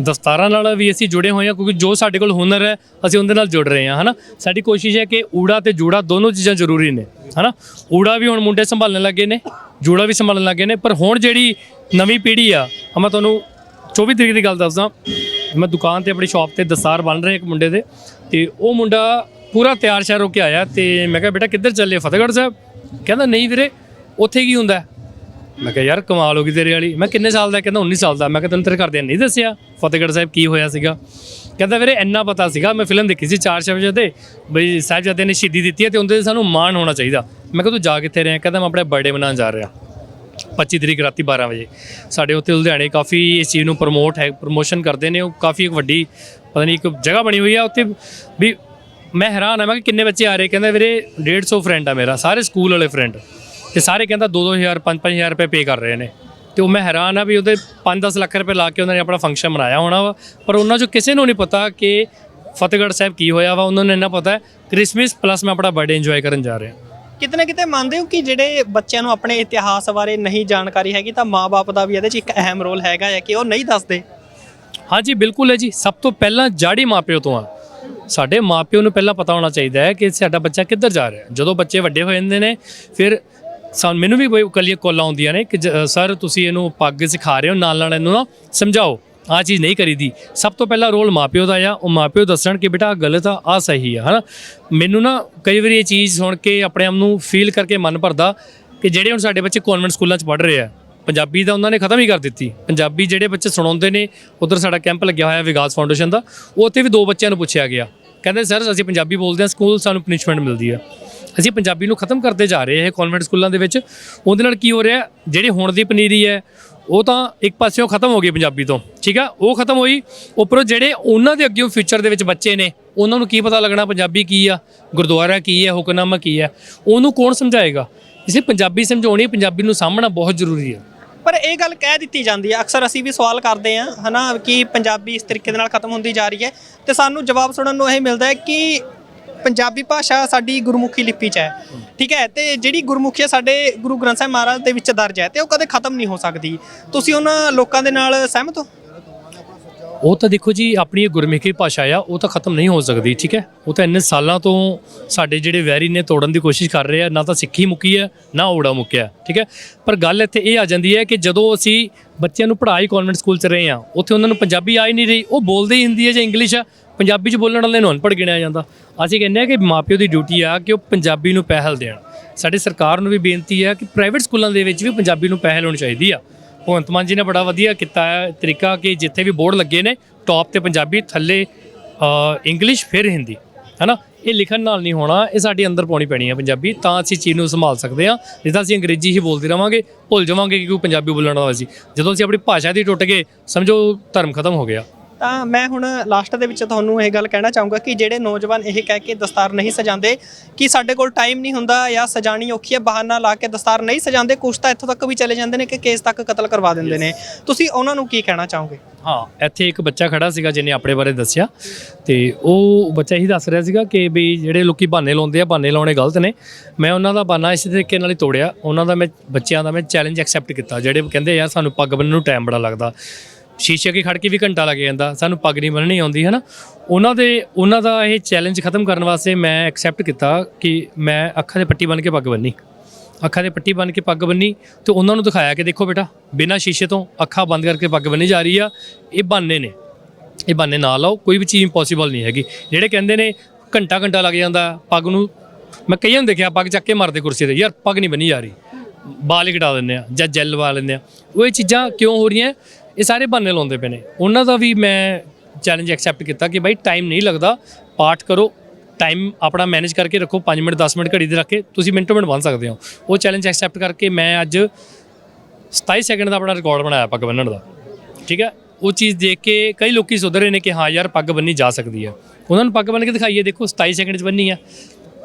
ਦਸਤਾਰਾਂ ਨਾਲ ਵੀ ਅਸੀਂ ਜੁੜੇ ਹੋਏ ਹਾਂ, ਕਿਉਂਕਿ ਜੋ ਸਾਡੇ ਕੋਲ ਹੁਨਰ ਹੈ, ਅਸੀਂ ਉਹਦੇ ਨਾਲ ਜੁੜ ਰਹੇ ਹਾਂ, ਹਨਾ? ਸਾਡੀ ਕੋਸ਼ਿਸ਼ ਹੈ ਕਿ ਊੜਾ ਤੇ ਜੂੜਾ ਦੋਨੋਂ ਚੀਜ਼ਾਂ ਜ਼ਰੂਰੀ ਨੇ, ਹਨਾ? ਊੜਾ ਵੀ ਹੁਣ ਮੁੰਡੇ ਸੰਭਾਲਣ ਲੱਗੇ ਨੇ, ਜੂੜਾ ਵੀ ਸੰਭਾਲਣ ਲੱਗੇ ਨੇ, ਪਰ ਹੁਣ ਜਿਹੜੀ ਨਵੀਂ ਪੀੜ੍ਹੀ ਆ ਮੈਂ ਤੁਹਾਨੂੰ 24 ਤਰੀਕ ਦੀ ਗੱਲ ਦੱਸਦਾ, ਮੈਂ ਦੁਕਾਨ ਤੇ ਆਪਣੀ ਸ਼ਾਪ ਤੇ ਦਸਤਾਰ ਬਣ ਰਹੇ ਇੱਕ ਮੁੰਡੇ ਦੇ, ਤੇ ਉਹ ਮੁੰਡਾ ਪੂਰਾ ਤਿਆਰ ਸ਼ਿਆਰ ਹੋ ਕੇ ਆਇਆ, ਤੇ ਮੈਂ ਕਿਹਾ, ਬੇਟਾ, ਕਿੱਧਰ ਚੱਲੇ ਫਤਿਹਗੜ੍ਹ ਸਾਹਿਬ? ਕਹਿੰਦਾ, ਨਹੀਂ ਵੀਰੇ, ਉੱਥੇ ਕੀ ਹੁੰਦਾ? ਮੈਂ ਕਿਹਾ, ਯਾਰ, ਕਮਾਲ ਹੋ ਗਈ ਤੇਰੇ ਵਾਲੀ। ਮੈਂ ਕਿੰਨੇ ਸਾਲ ਦਾ? ਕਹਿੰਦਾ 19 ਸਾਲ ਦਾ। ਮੈਂ ਕਿਹਾ, ਤੈਨੂੰ ਤੇਰੇ ਘਰਦਿਆਂ ਨੇ ਨਹੀਂ ਦੱਸਿਆ? ਫਤਿਹਗੜ੍ਹ ਸਾਹਿਬ ਕੀ ਹੋਇਆ ਸੀਗਾ? ਕਹਿੰਦਾ, ਵੀਰੇ, ਇੰਨਾ ਪਤਾ ਸੀਗਾ। ਮੈਂ ਫਿਲਮ ਦੇਖੀ ਸੀ ਚਾਰ ਸ਼ਬਜਦੇ ਬਈ ਸਾਹਿਬਜ਼ਾਦੇ ਨੇ ਸ਼ਹੀਦੀ ਦਿੱਤੀ ਹੈ ਤੇ ਉਹਦੇ ਤੇ ਸਾਨੂੰ ਮਾਣ ਹੋਣਾ ਚਾਹੀਦਾ। ਮੈਂ ਕਿਹਾ, ਤੂੰ ਜਾ ਕਿੱਥੇ ਰਿਹਾ? ਕਹਿੰਦਾ, ਮੈਂ ਆਪਣੇ ਬਰਥਡੇ ਮਨਾਉਣ ਜਾ ਰਿਹਾ। 25 ਤਰੀਕ ਰਾਤੀ 12 ਵਜੇ। ਸਾਡੇ ਉੱਥੇ ਲੁਧਿਆਣੇ ਕਾਫੀ ਇਸ ਚੀਜ਼ ਨੂੰ ਪ੍ਰਮੋਟ ਹੈ ਪ੍ਰਮੋਸ਼ਨ ਕਰਦੇ ਨੇ। ਉਹ ਕਾਫੀ ਇੱਕ ਵੱਡੀ, ਪਤਾ ਨਹੀਂ, ਇੱਕ ਜਗ੍ਹਾ ਬਣੀ ਹੋਈ ਆ ਉੱਥੇ। ਵੀ ਮੈਂ ਹੈਰਾਨ ਆ, ਮੈਂ ਕਿ ਕਿੰਨੇ ਬੱਚੇ ਆ ਰਹੇ? ਕਹਿੰਦਾ, ਵੀਰੇ 150 ਫਰੈਂਡ ਆ ਮੇਰਾ, ਸਾਰੇ ਸਕੂਲ ਵਾਲੇ ਫਰੈਂਡ ਤੇ ਸਾਰੇ ਕਹਿੰਦਾ 2-2000 5-5000 ਰੁਪਏ ਪੇ ਕਰ ਰਹੇ ਨੇ। ਤੇ ਉਹ ਮੈਂ ਹੈਰਾਨ ਆ ਵੀ ਉਹਦੇ 5-10 ਲੱਖ ਰੁਪਏ ਲਾ ਕੇ ਉਹਨਾਂ ਨੇ ਆਪਣਾ ਫੰਕਸ਼ਨ ਮਨਾਇਆ ਹੋਣਾ ਵਾ। ਪਰ ਉਹਨਾਂ ਚੋਂ ਕਿਸੇ ਨੂੰ ਨਹੀਂ ਪਤਾ ਕਿ ਫਤਿਹਗੜ੍ਹ ਸਾਹਿਬ ਕੀ ਹੋਇਆ ਵਾ। ਉਹਨਾਂ ਨੂੰ ਇੰਨਾ ਪਤਾ ਹੈ ਕ੍ਰਿਸਮਸ ਪਲੱਸ ਮੈਂ ਆਪਣਾ ਬਰਥਡੇ ਇੰਜੋਏ ਕਰਨ ਜਾ ਰਿਹਾ। ਕਿਤੇ ਨਾ ਕਿਤੇ ਮੰਨਦੇ ਹੋ ਕਿ ਜਿਹੜੇ ਬੱਚਿਆਂ ਨੂੰ ਆਪਣੇ ਇਤਿਹਾਸ ਬਾਰੇ ਨਹੀਂ ਜਾਣਕਾਰੀ ਹੈਗੀ ਤਾਂ ਮਾਪੇ ਦਾ ਵੀ ਇਹਦੇ 'ਚ ਇੱਕ ਅਹਿਮ ਰੋਲ ਹੈਗਾ ਹੈ ਕਿ ਉਹ ਨਹੀਂ ਦੱਸਦੇ? ਹਾਂਜੀ ਬਿਲਕੁਲ ਹੈ ਜੀ। ਸਭ ਤੋਂ ਪਹਿਲਾਂ ਜਾੜੀ ਮਾਪਿਓ ਤੋਂ ਆ। ਸਾਡੇ ਮਾਪਿਓ ਨੂੰ ਪਹਿਲਾਂ ਪਤਾ ਹੋਣਾ ਚਾਹੀਦਾ ਹੈ ਕਿ ਸਾਡਾ ਬੱਚਾ ਕਿੱਧਰ ਜਾ ਰਿਹਾ ਹੈ। ਜਦੋਂ ਬੱਚੇ ਵੱਡੇ ਹੋ ਜਾਂਦੇ ਨੇ ਫਿਰ ਸਾਨੂੰ ਮੈਨੂੰ ਵੀ ਕੋਈ ਕੱਲੀਆਂ ਕਾਲਾਂ ਆਉਂਦੀਆਂ ਨੇ ਕਿ ਜ- ਸਰ, ਤੁਸੀਂ ਇਹਨੂੰ ਪੱਗ ਸਿਖਾ ਰਹੇ ਹੋ, ਨਾਲ ਨਾਲ ਇਹਨੂੰ ਨਾ ਸਮਝਾਓ। ਆਹ ਚੀਜ਼ ਨਹੀਂ ਕਰੀਦੀ। ਸਭ ਤੋਂ ਪਹਿਲਾ ਰੋਲ ਮਾਪਿਓ ਦਾ ਆ। ਉਹ ਮਾਪਿਓ ਦੱਸਣ ਕਿ ਬੇਟਾ, ਆਹ ਗਲਤ ਆ ਆ ਸਹੀ ਆ, ਹਨਾ? ਮੈਨੂੰ ਨਾ ਕਈ ਵਾਰੀ ਇਹ ਚੀਜ਼ ਸੁਣ ਕੇ ਆਪਣੇ ਆਪ ਨੂੰ ਫੀਲ ਕਰਕੇ ਮਨ ਭਰਦਾ ਕਿ ਜਿਹੜੇ ਹੁਣ ਸਾਡੇ ਬੱਚੇ ਕਨਵੈਂਟ ਸਕੂਲਾਂ 'ਚ ਪੜ੍ਹ ਰਹੇ ਆ, ਪੰਜਾਬੀ ਤਾਂ ਉਹਨਾਂ ਨੇ ਖਤਮ ਹੀ ਕਰ ਦਿੱਤੀ। ਪੰਜਾਬੀ ਜਿਹੜੇ ਬੱਚੇ ਸੁਣਾਉਂਦੇ ਨੇ, ਉਧਰ ਸਾਡਾ ਕੈਂਪ ਲੱਗਿਆ ਹੋਇਆ ਵਿਕਾਸ ਫਾਊਂਡੇਸ਼ਨ ਦਾ ਉੱਥੇ ਵੀ ਦੋ ਬੱਚਿਆਂ ਨੂੰ ਪੁੱਛਿਆ ਗਿਆ। ਕਹਿੰਦੇ, ਸਰ, ਅਸੀਂ ਪੰਜਾਬੀ ਬੋਲਦੇ ਹਾਂ, ਸਕੂਲ ਸਾਨੂੰ ਪਨਿਸ਼ਮੈਂਟ ਮਿਲਦੀ ਆ। ਅਸੀਂ ਪੰਜਾਬੀ ਨੂੰ ਖਤਮ ਕਰਦੇ ਜਾ ਰਹੇ ਹਾਂ ਇਹ ਕਨਵੈਂਟ ਸਕੂਲਾਂ ਦੇ ਵਿੱਚ। ਉਹਦੇ ਨਾਲ ਕੀ ਹੋ ਰਿਹਾ, ਜਿਹੜੀ ਹੁਣ ਦੀ ਪਨੀਰੀ ਹੈ, ਉਹ ਤਾਂ ਇੱਕ ਪਾਸਿਓਂ ਖਤਮ ਹੋ ਗਈ ਪੰਜਾਬੀ ਤੋਂ, ਠੀਕ ਆ? ਉਹ ਖਤਮ ਹੋਈ, ਉੱਪਰੋਂ ਜਿਹੜੇ ਉਹਨਾਂ ਦੇ ਅੱਗੇ ਫਿਊਚਰ ਦੇ ਵਿੱਚ ਬੱਚੇ ਨੇ, ਉਹਨਾਂ ਨੂੰ ਕੀ ਪਤਾ ਲੱਗਣਾ ਪੰਜਾਬੀ ਕੀ ਆ, ਗੁਰਦੁਆਰਾ ਕੀ ਹੈ ਹੁਕਮਨਾਮਾ ਕੀ ਹੈ ਉਹਨੂੰ ਕੌਣ ਸਮਝਾਏਗਾ? ਇਸੇ ਪੰਜਾਬੀ ਸਮਝਾਉਣੀ ਪੰਜਾਬੀ ਨੂੰ ਸਾਂਭਣਾ ਬਹੁਤ ਜ਼ਰੂਰੀ ਹੈ ਪਰ ਇਹ ਗੱਲ ਕਹਿ ਦਿੱਤੀ ਜਾਂਦੀ ਹੈ ਅਕਸਰ ਅਸੀਂ ਵੀ ਸਵਾਲ ਕਰਦੇ ਹਾਂ ਹਨਾ, ਕਿ ਪੰਜਾਬੀ ਇਸ ਤਰੀਕੇ ਦੇ ਨਾਲ ਖਤਮ ਹੁੰਦੀ ਜਾ ਰਹੀ ਹੈ, ਤੇ ਸਾਨੂੰ ਜਵਾਬ ਸੁਣਨ ਨੂੰ ਇਹ ਮਿਲਦਾ ਹੈ ਕਿ ਪੰਜਾਬੀ ਭਾਸ਼ਾ ਸਾਡੀ ਗੁਰਮੁਖੀ ਲਿਪੀ 'ਚ ਹੈ। ਠੀਕ ਹੈ? ਤੇ ਜਿਹੜੀ ਗੁਰਮੁਖੀ ਸਾਡੇ ਗੁਰੂ ਗ੍ਰੰਥ ਸਾਹਿਬ ਮਹਾਰਾਜ ਦੇ ਵਿੱਚ ਦਰਜ ਹੈ ਤੇ ਉਹ ਕਦੇ ਖਤਮ ਨਹੀਂ ਹੋ ਸਕਦੀ। ਤੁਸੀਂ ਉਹਨਾਂ ਲੋਕਾਂ ਦੇ ਨਾਲ ਸਹਿਮਤ ਹੋ? ਉਹ ਤਾਂ ਦੇਖੋ ਜੀ, ਆਪਣੀ ਗੁਰਮੁਖੀ ਭਾਸ਼ਾ ਆ, ਉਹ ਤਾਂ ਖਤਮ ਨਹੀਂ ਹੋ ਸਕਦੀ, ਠੀਕ ਹੈ? ਉਹ ਤਾਂ ਇੰਨੇ ਸਾਲਾਂ ਤੋਂ ਸਾਡੇ ਜਿਹੜੇ ਵੈਰੀ ਨੇ ਤੋੜਨ ਦੀ ਕੋਸ਼ਿਸ਼ ਕਰ ਰਹੇ ਆ, ਨਾ ਤਾਂ ਸਿੱਖੀ ਮੁੱਕੀ ਹੈ, ਨਾ ਓੜਾ ਮੁੱਕਿਆ, ਠੀਕ ਹੈ? ਪਰ ਗੱਲ ਇੱਥੇ ਇਹ ਆ ਜਾਂਦੀ ਹੈ ਕਿ ਜਦੋਂ ਅਸੀਂ ਬੱਚਿਆਂ ਨੂੰ ਪੜ੍ਹਾਈ ਕਨਵੈਂਟ ਸਕੂਲ 'ਚ ਰਹੇ ਆ ਉੱਥੇ ਉਹਨਾਂ ਨੂੰ ਪੰਜਾਬੀ ਆ ਹੀ ਨਹੀਂ ਰਹੀ, ਉਹ ਬੋਲਦੇ ਹੀ ਹਿੰਦੀ ਹੈ ਜਾਂ ਇੰਗਲਿਸ਼ ਆ ਪੰਜਾਬੀ 'ਚ ਬੋਲਣ ਵਾਲੇ ਨੂੰ ਅਨਪੜ੍ਹ ਗਿਣਿਆ ਜਾਂਦਾ। ਅਸੀਂ ਕਹਿੰਦੇ ਆ ਕਿ ਮਾਪਿਓ ਦੀ ਡਿਊਟੀ ਆ ਕਿ ਉਹ ਪੰਜਾਬੀ ਨੂੰ ਪਹਿਲ ਦੇਣ। ਸਾਡੀ ਸਰਕਾਰ ਨੂੰ ਵੀ ਬੇਨਤੀ ਹੈ ਕਿ ਪ੍ਰਾਈਵੇਟ ਸਕੂਲਾਂ ਦੇ ਵਿੱਚ ਵੀ ਪੰਜਾਬੀ ਨੂੰ ਪਹਿਲ ਹੋਣੀ ਚਾਹੀਦੀ ਆ। ਭਗਵੰਤ ਮਾਨ ਜੀ ਨੇ ਬੜਾ ਵਧੀਆ ਕੀਤਾ ਹੈ ਤਰੀਕਾ ਕਿ ਜਿੱਥੇ ਵੀ ਬੋਰਡ ਲੱਗੇ ਨੇ ਟੌਪ ਤੇ ਪੰਜਾਬੀ, ਥੱਲੇ ਇੰਗਲਿਸ਼ ਫਿਰ ਹਿੰਦੀ। ਹੈਨਾ? ਇਹ ਲਿਖਣ ਨਾਲ ਨਹੀਂ ਹੋਣਾ, ਇਹ ਸਾਡੀ ਅੰਦਰ ਪਾਉਣੀ ਪੈਣੀ ਹੈ ਪੰਜਾਬੀ। ਤਾਂ ਅਸੀਂ ਚੀਜ਼ ਨੂੰ ਸੰਭਾਲ ਸਕਦੇ ਹਾਂ। ਜਿੱਦਾਂ ਅਸੀਂ ਅੰਗਰੇਜ਼ੀ ਹੀ ਬੋਲਦੇ ਰਵਾਂਗੇ, ਭੁੱਲ ਜਾਵਾਂਗੇ ਕਿ ਕੋਈ ਪੰਜਾਬੀ ਬੋਲਣ ਵਾਲਾ ਸੀ। ਜਦੋਂ ਅਸੀਂ ਆਪਣੀ ਭਾਸ਼ਾ ਦੀ ਟੁੱਟ ਗਏ, ਸਮਝੋ ਧਰਮ ਖਤਮ ਹੋ ਗਿਆ। ਤਾਂ ਮੈਂ ਹੁਣ ਲਾਸਟ ਦੇ ਵਿੱਚ ਤੁਹਾਨੂੰ ਇਹ ਗੱਲ ਕਹਿਣਾ ਚਾਹੂੰਗਾ ਕਿ ਜਿਹੜੇ ਨੌਜਵਾਨ ਇਹ ਕਹਿ ਕੇ ਦਸਤਾਰ ਨਹੀਂ ਸਜਾਉਂਦੇ ਕਿ ਸਾਡੇ ਕੋਲ ਟਾਈਮ ਨਹੀਂ ਹੁੰਦਾ ਜਾਂ ਸਜਾਣੀ ਔਖੀ ਹੈ ਬਹਾਨਾ ਲਾ ਕੇ ਦਸਤਾਰ ਨਹੀਂ ਸਜਾਉਂਦੇ ਕੁਛ ਤਾਂ ਇੱਥੋਂ ਤੱਕ ਵੀ ਚਲੇ ਜਾਂਦੇ ਨੇ ਕਿ ਕੇਸ ਤੱਕ ਕਤਲ ਕਰਵਾ ਦਿੰਦੇ ਨੇ। ਤੁਸੀਂ ਉਹਨਾਂ ਨੂੰ ਕੀ ਕਹਿਣਾ ਚਾਹੋਗੇ? ਹਾਂ ਇੱਥੇ ਇੱਕ ਬੱਚਾ ਖੜਾ ਸੀਗਾ ਜਿਹਨੇ ਆਪਣੇ ਬਾਰੇ ਦੱਸਿਆ ਤੇ ਉਹ ਬੱਚਾ ਇਹੀ ਦੱਸ ਰਿਹਾ ਸੀਗਾ ਕਿ ਵੀ ਜਿਹੜੇ ਲੋਕੀ ਬਹਾਨੇ ਲਾਉਂਦੇ ਆ ਬਹਾਨੇ ਲਾਉਣੇ ਗਲਤ ਨੇ। ਮੈਂ ਉਹਨਾਂ ਦਾ ਬਹਾਨਾ ਇਸੇ ਤਰੀਕੇ ਨਾਲ ਹੀ ਤੋੜਿਆ। ਉਹਨਾਂ ਦਾ ਮੈਂ ਬੱਚਿਆਂ ਦਾ ਮੈਂ ਚੈਲੰਜ ਐਕਸੈਪਟ ਕੀਤਾ। ਜਿਹੜੇ ਕਹਿੰਦੇ ਯਾਰ ਸਾਨੂੰ ਪੱਗ ਬੰਨਣ ਨੂੰ ਟਾਈਮ ਬੜਾ ਲੱਗਦਾ। ਸ਼ੀਸ਼ੇ ਅੱਗੇ ਖੜ ਕੇ ਵੀ ਘੰਟਾ ਲੱਗ ਜਾਂਦਾ, ਸਾਨੂੰ ਪੱਗ ਨਹੀਂ ਬੰਨਣੀ ਆਉਂਦੀ ਹੈ ਨਾ ਉਹਨਾਂ ਦੇ, ਉਹਨਾਂ ਦਾ ਇਹ ਚੈਲੰਜ ਖਤਮ ਕਰਨ ਵਾਸਤੇ ਮੈਂ ਐਕਸੈਪਟ ਕੀਤਾ ਕਿ ਮੈਂ ਅੱਖਾਂ ਦੇ ਪੱਟੀ ਬੰਨ ਕੇ ਪੱਗ ਬੰਨੀ ਅੱਖਾਂ ਦੇ ਪੱਟੀ ਬੰਨ ਕੇ ਪੱਗ ਬੰਨੀ ਤੇ ਉਹਨਾਂ ਨੂੰ ਦਿਖਾਇਆ ਕਿ ਦੇਖੋ ਬੇਟਾ, ਬਿਨਾਂ ਸ਼ੀਸ਼ੇ ਤੋਂ ਅੱਖਾਂ ਬੰਦ ਕਰਕੇ ਪੱਗ ਬੰਨੀ ਜਾ ਰਹੀ ਆ, ਇਹ ਬਾਨੇ ਨੇ। ਇਹ ਬਾਨੇ ਨਾ ਲਾਓ, ਕੋਈ ਵੀ ਚੀਜ਼ ਇੰਪੋਸੀਬਲ ਨਹੀਂ ਹੈਗੀ। ਜਿਹੜੇ ਕਹਿੰਦੇ ਨੇ ਘੰਟਾ ਘੰਟਾ ਲੱਗ ਜਾਂਦਾ ਪੱਗ ਨੂੰ, ਮੈਂ ਕਈਆਂ ਨੂੰ ਦੇਖਿਆ ਪੱਗ ਚੱਕ ਕੇ ਮਾਰਦੇ ਕੁਰਸੀ ਤੇ, ਯਾਰ ਪੱਗ ਨਹੀਂ ਬੰਨੀ ਜਾ ਰਹੀ। ਬਾਲ ਹੀ ਕਟਾ ਦਿੰਦੇ ਆ ਜਾਂ ਜੈਲ ਲਵਾ ਲੈਂਦੇ ਆ। ਉਹ ਇਹ ਚੀਜ਼ਾਂ ਕਿਉਂ ਹੋ ਰਹੀਆਂ? ਇਹ ਸਾਰੇ ਬਹਾਨੇ ਲਾਉਂਦੇ ਪਏ ਨੇ। ਉਹਨਾਂ ਦਾ ਵੀ ਮੈਂ ਚੈਲੰਜ ਐਕਸੈਪਟ ਕੀਤਾ ਕਿ ਬਾਈ ਟਾਈਮ ਨਹੀਂ ਲੱਗਦਾ। ਪਾਠ ਕਰੋ ਟਾਈਮ ਆਪਣਾ ਮੈਨੇਜ ਕਰਕੇ ਰੱਖੋ 5 ਮਿੰਟ 10 ਮਿੰਟ ਘੜੀ ਦੇ ਰੱਖ ਕੇ ਤੁਸੀਂ ਮਿੰਟੋ ਮਿੰਟ ਬਣ ਸਕਦੇ ਹੋ। ਉਹ ਚੈਲੰਜ ਐਕਸੈਪਟ ਕਰਕੇ ਮੈਂ ਅੱਜ 27 ਸੈਕਿੰਡ ਦਾ ਆਪਣਾ ਰਿਕਾਰਡ ਬਣਾਇਆ ਪੱਗ ਬੰਨਣ ਦਾ। ਠੀਕ ਹੈ? ਉਹ ਚੀਜ਼ ਦੇਖ ਕੇ ਕਈ ਲੋਕੀ ਸੁਧਰ ਰਹੇ ਨੇ ਕਿ ਹਾਂ ਯਾਰ ਪੱਗ ਬੰਨੀ ਜਾ ਸਕਦੀ ਹੈ। ਉਹਨਾਂ ਨੂੰ ਪੱਗ ਬੰਨ ਕੇ ਦਿਖਾਈਏ, ਦੇਖੋ 27 ਸੈਕਿੰਡ 'ਚ ਬੰਨੀ ਆ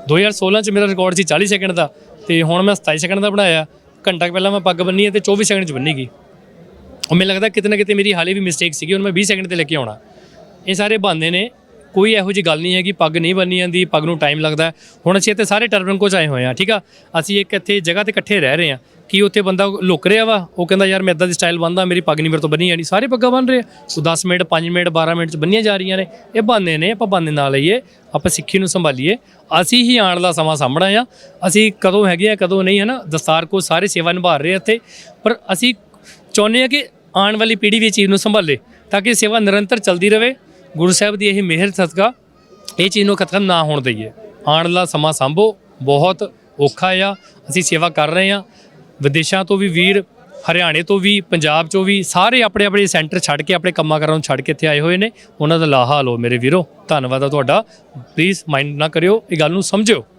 2016 'ਚ ਮੇਰਾ ਰਿਕਾਰਡ ਸੀ 40 ਸੈਕਿੰਡ ਦਾ ਤੇ ਹੁਣ ਮੈਂ 27 ਸੈਕਿੰਡ ਦਾ ਬਣਾਇਆ। ਘੰਟਾ ਕੁ ਪਹਿਲਾਂ ਮੈਂ ਪੱਗ ਬੰਨੀ ਹੈ ਤੇ 24 ਸੈਕਿੰਡ 'ਚ ਬੰਨੀ ਗਈ ਉਹ ਮੈਨੂੰ ਲੱਗਦਾ ਕਿਤੇ ਨਾ ਕਿਤੇ ਮੇਰੀ ਹਾਲੇ ਵੀ ਮਿਸਟੇਕ ਸੀਗੀ ਉਹਨੂੰ ਮੈਂ 20 ਸੈਕਿੰਡ ਤੇ ਲੈ ਕੇ ਆਉਣਾ। ਇਹ ਸਾਰੇ ਬਹਾਨੇ ਨੇ, ਕੋਈ ਇਹੋ ਜਿਹੀ ਗੱਲ ਨਹੀਂ ਹੈ ਕਿ ਪੱਗ ਨਹੀਂ ਬੰਨੀ ਜਾਂਦੀ, ਪੱਗ ਨੂੰ ਟਾਈਮ ਲੱਗਦਾ ਹੁਣ ਅਸੀਂ ਇੱਥੇ ਸਾਰੇ ਟਰਬਨ ਕੋਚ ਆਏ ਹੋਏ ਆ ਠੀਕ ਆ? ਅਸੀਂ ਇੱਕ ਇੱਥੇ ਜਗ੍ਹਾ ਤੇ ਇਕੱਠੇ ਰਹਿ ਰਹੇ ਆ ਕਿ ਉੱਥੇ ਬੰਦਾ ਲੁਕ ਰਿਹਾ ਵਾ? ਉਹ ਕਹਿੰਦਾ, ਯਾਰ, ਮੈਂ ਇਦਾਂ ਦੀ ਸਟਾਈਲ ਬੰਦਾ ਮੇਰੀ ਪੱਗ ਨਹੀਂ ਮੇਰੇ ਤੋਂ ਬੰਨੀ ਜਾਣੀ। ਸਾਰੇ ਪੱਗਾਂ ਬੰਨ ਰਹੇ ਸੋ 10 ਮਿੰਟ 5 ਮਿੰਟ 12 ਮਿੰਟ ਚ ਬੰਨੀਆਂ ਜਾ ਰਹੀਆਂ ਨੇ। ਇਹ ਬਹਾਨੇ ਨੇ, ਆਪਾਂ ਬਹਾਨੇ ਨਾਲ ਲਈਏ ਆਪਾਂ ਸਿੱਖੀ ਨੂੰ ਸੰਭਾਲੀਏ। ਅਸੀਂ ਹੀ ਆਉਣ ਦਾ ਸਮਾਂ ਸਾਹਮਣਾ ਆ। ਅਸੀਂ ਕਦੋਂ ਹੈਗੇ ਆ, ਕਦੋਂ ਨਹੀਂ ਹੈ ਨਾ ਦਸਤਾਰ ਕੋ ਸਾਰੇ ਸੇਵਾ ਨਿਭਾ ਰਹੇ ਇੱਥੇ। ਪਰ ਅਸੀਂ ਚਾਹੁੰਦੇ ਆ ਕਿ ਆਉਣ ਵਾਲੀ ਪੀੜ੍ਹੀ ਵੀ ਇਹ ਚੀਜ਼ ਨੂੰ ਸੰਭਾਲੇ ਤਾਂ ਕਿ ਸੇਵਾ ਨਿਰੰਤਰ ਚੱਲਦੀ ਰਹੇ। ਗੁਰੂ ਸਾਹਿਬ ਦੀ ਇਹ ਮਿਹਰ ਸਦਕਾ ਇਹ ਚੀਜ਼ ਨੂੰ ਖਤਮ ਨਾ ਹੋਣ ਦਈਏ। ਆਉਣ ਵਾਲਾ ਸਮਾਂ ਸੰਭੋ, ਬਹੁਤ ਔਖਾ ਆ, ਅਸੀਂ ਸੇਵਾ ਕਰ ਰਹੇ ਆ ਵਿਦੇਸ਼ਾਂ ਤੋਂ ਵੀ ਵੀਰ, ਹਰਿਆਣੇ ਤੋਂ ਵੀ, ਪੰਜਾਬ ਚੋਂ ਵੀ ਸਾਰੇ ਆਪਣੇ ਆਪਣੇ ਸੈਂਟਰ ਛੱਡ ਕੇ ਆਪਣੇ ਕੰਮਾਂ ਕਾਰਾਂ ਨੂੰ ਛੱਡ ਕੇ ਇੱਥੇ ਆਏ ਹੋਏ ਨੇ। ਉਹਨਾਂ ਦਾ ਲਾਹਾ ਲਓ ਮੇਰੇ ਵੀਰੋ। ਧੰਨਵਾਦ ਆ ਤੁਹਾਡਾ। ਪਲੀਜ਼ ਮਾਈਂਡ ਨਾ ਕਰਿਓ, ਇਹ ਗੱਲ ਨੂੰ ਸਮਝਿਓ।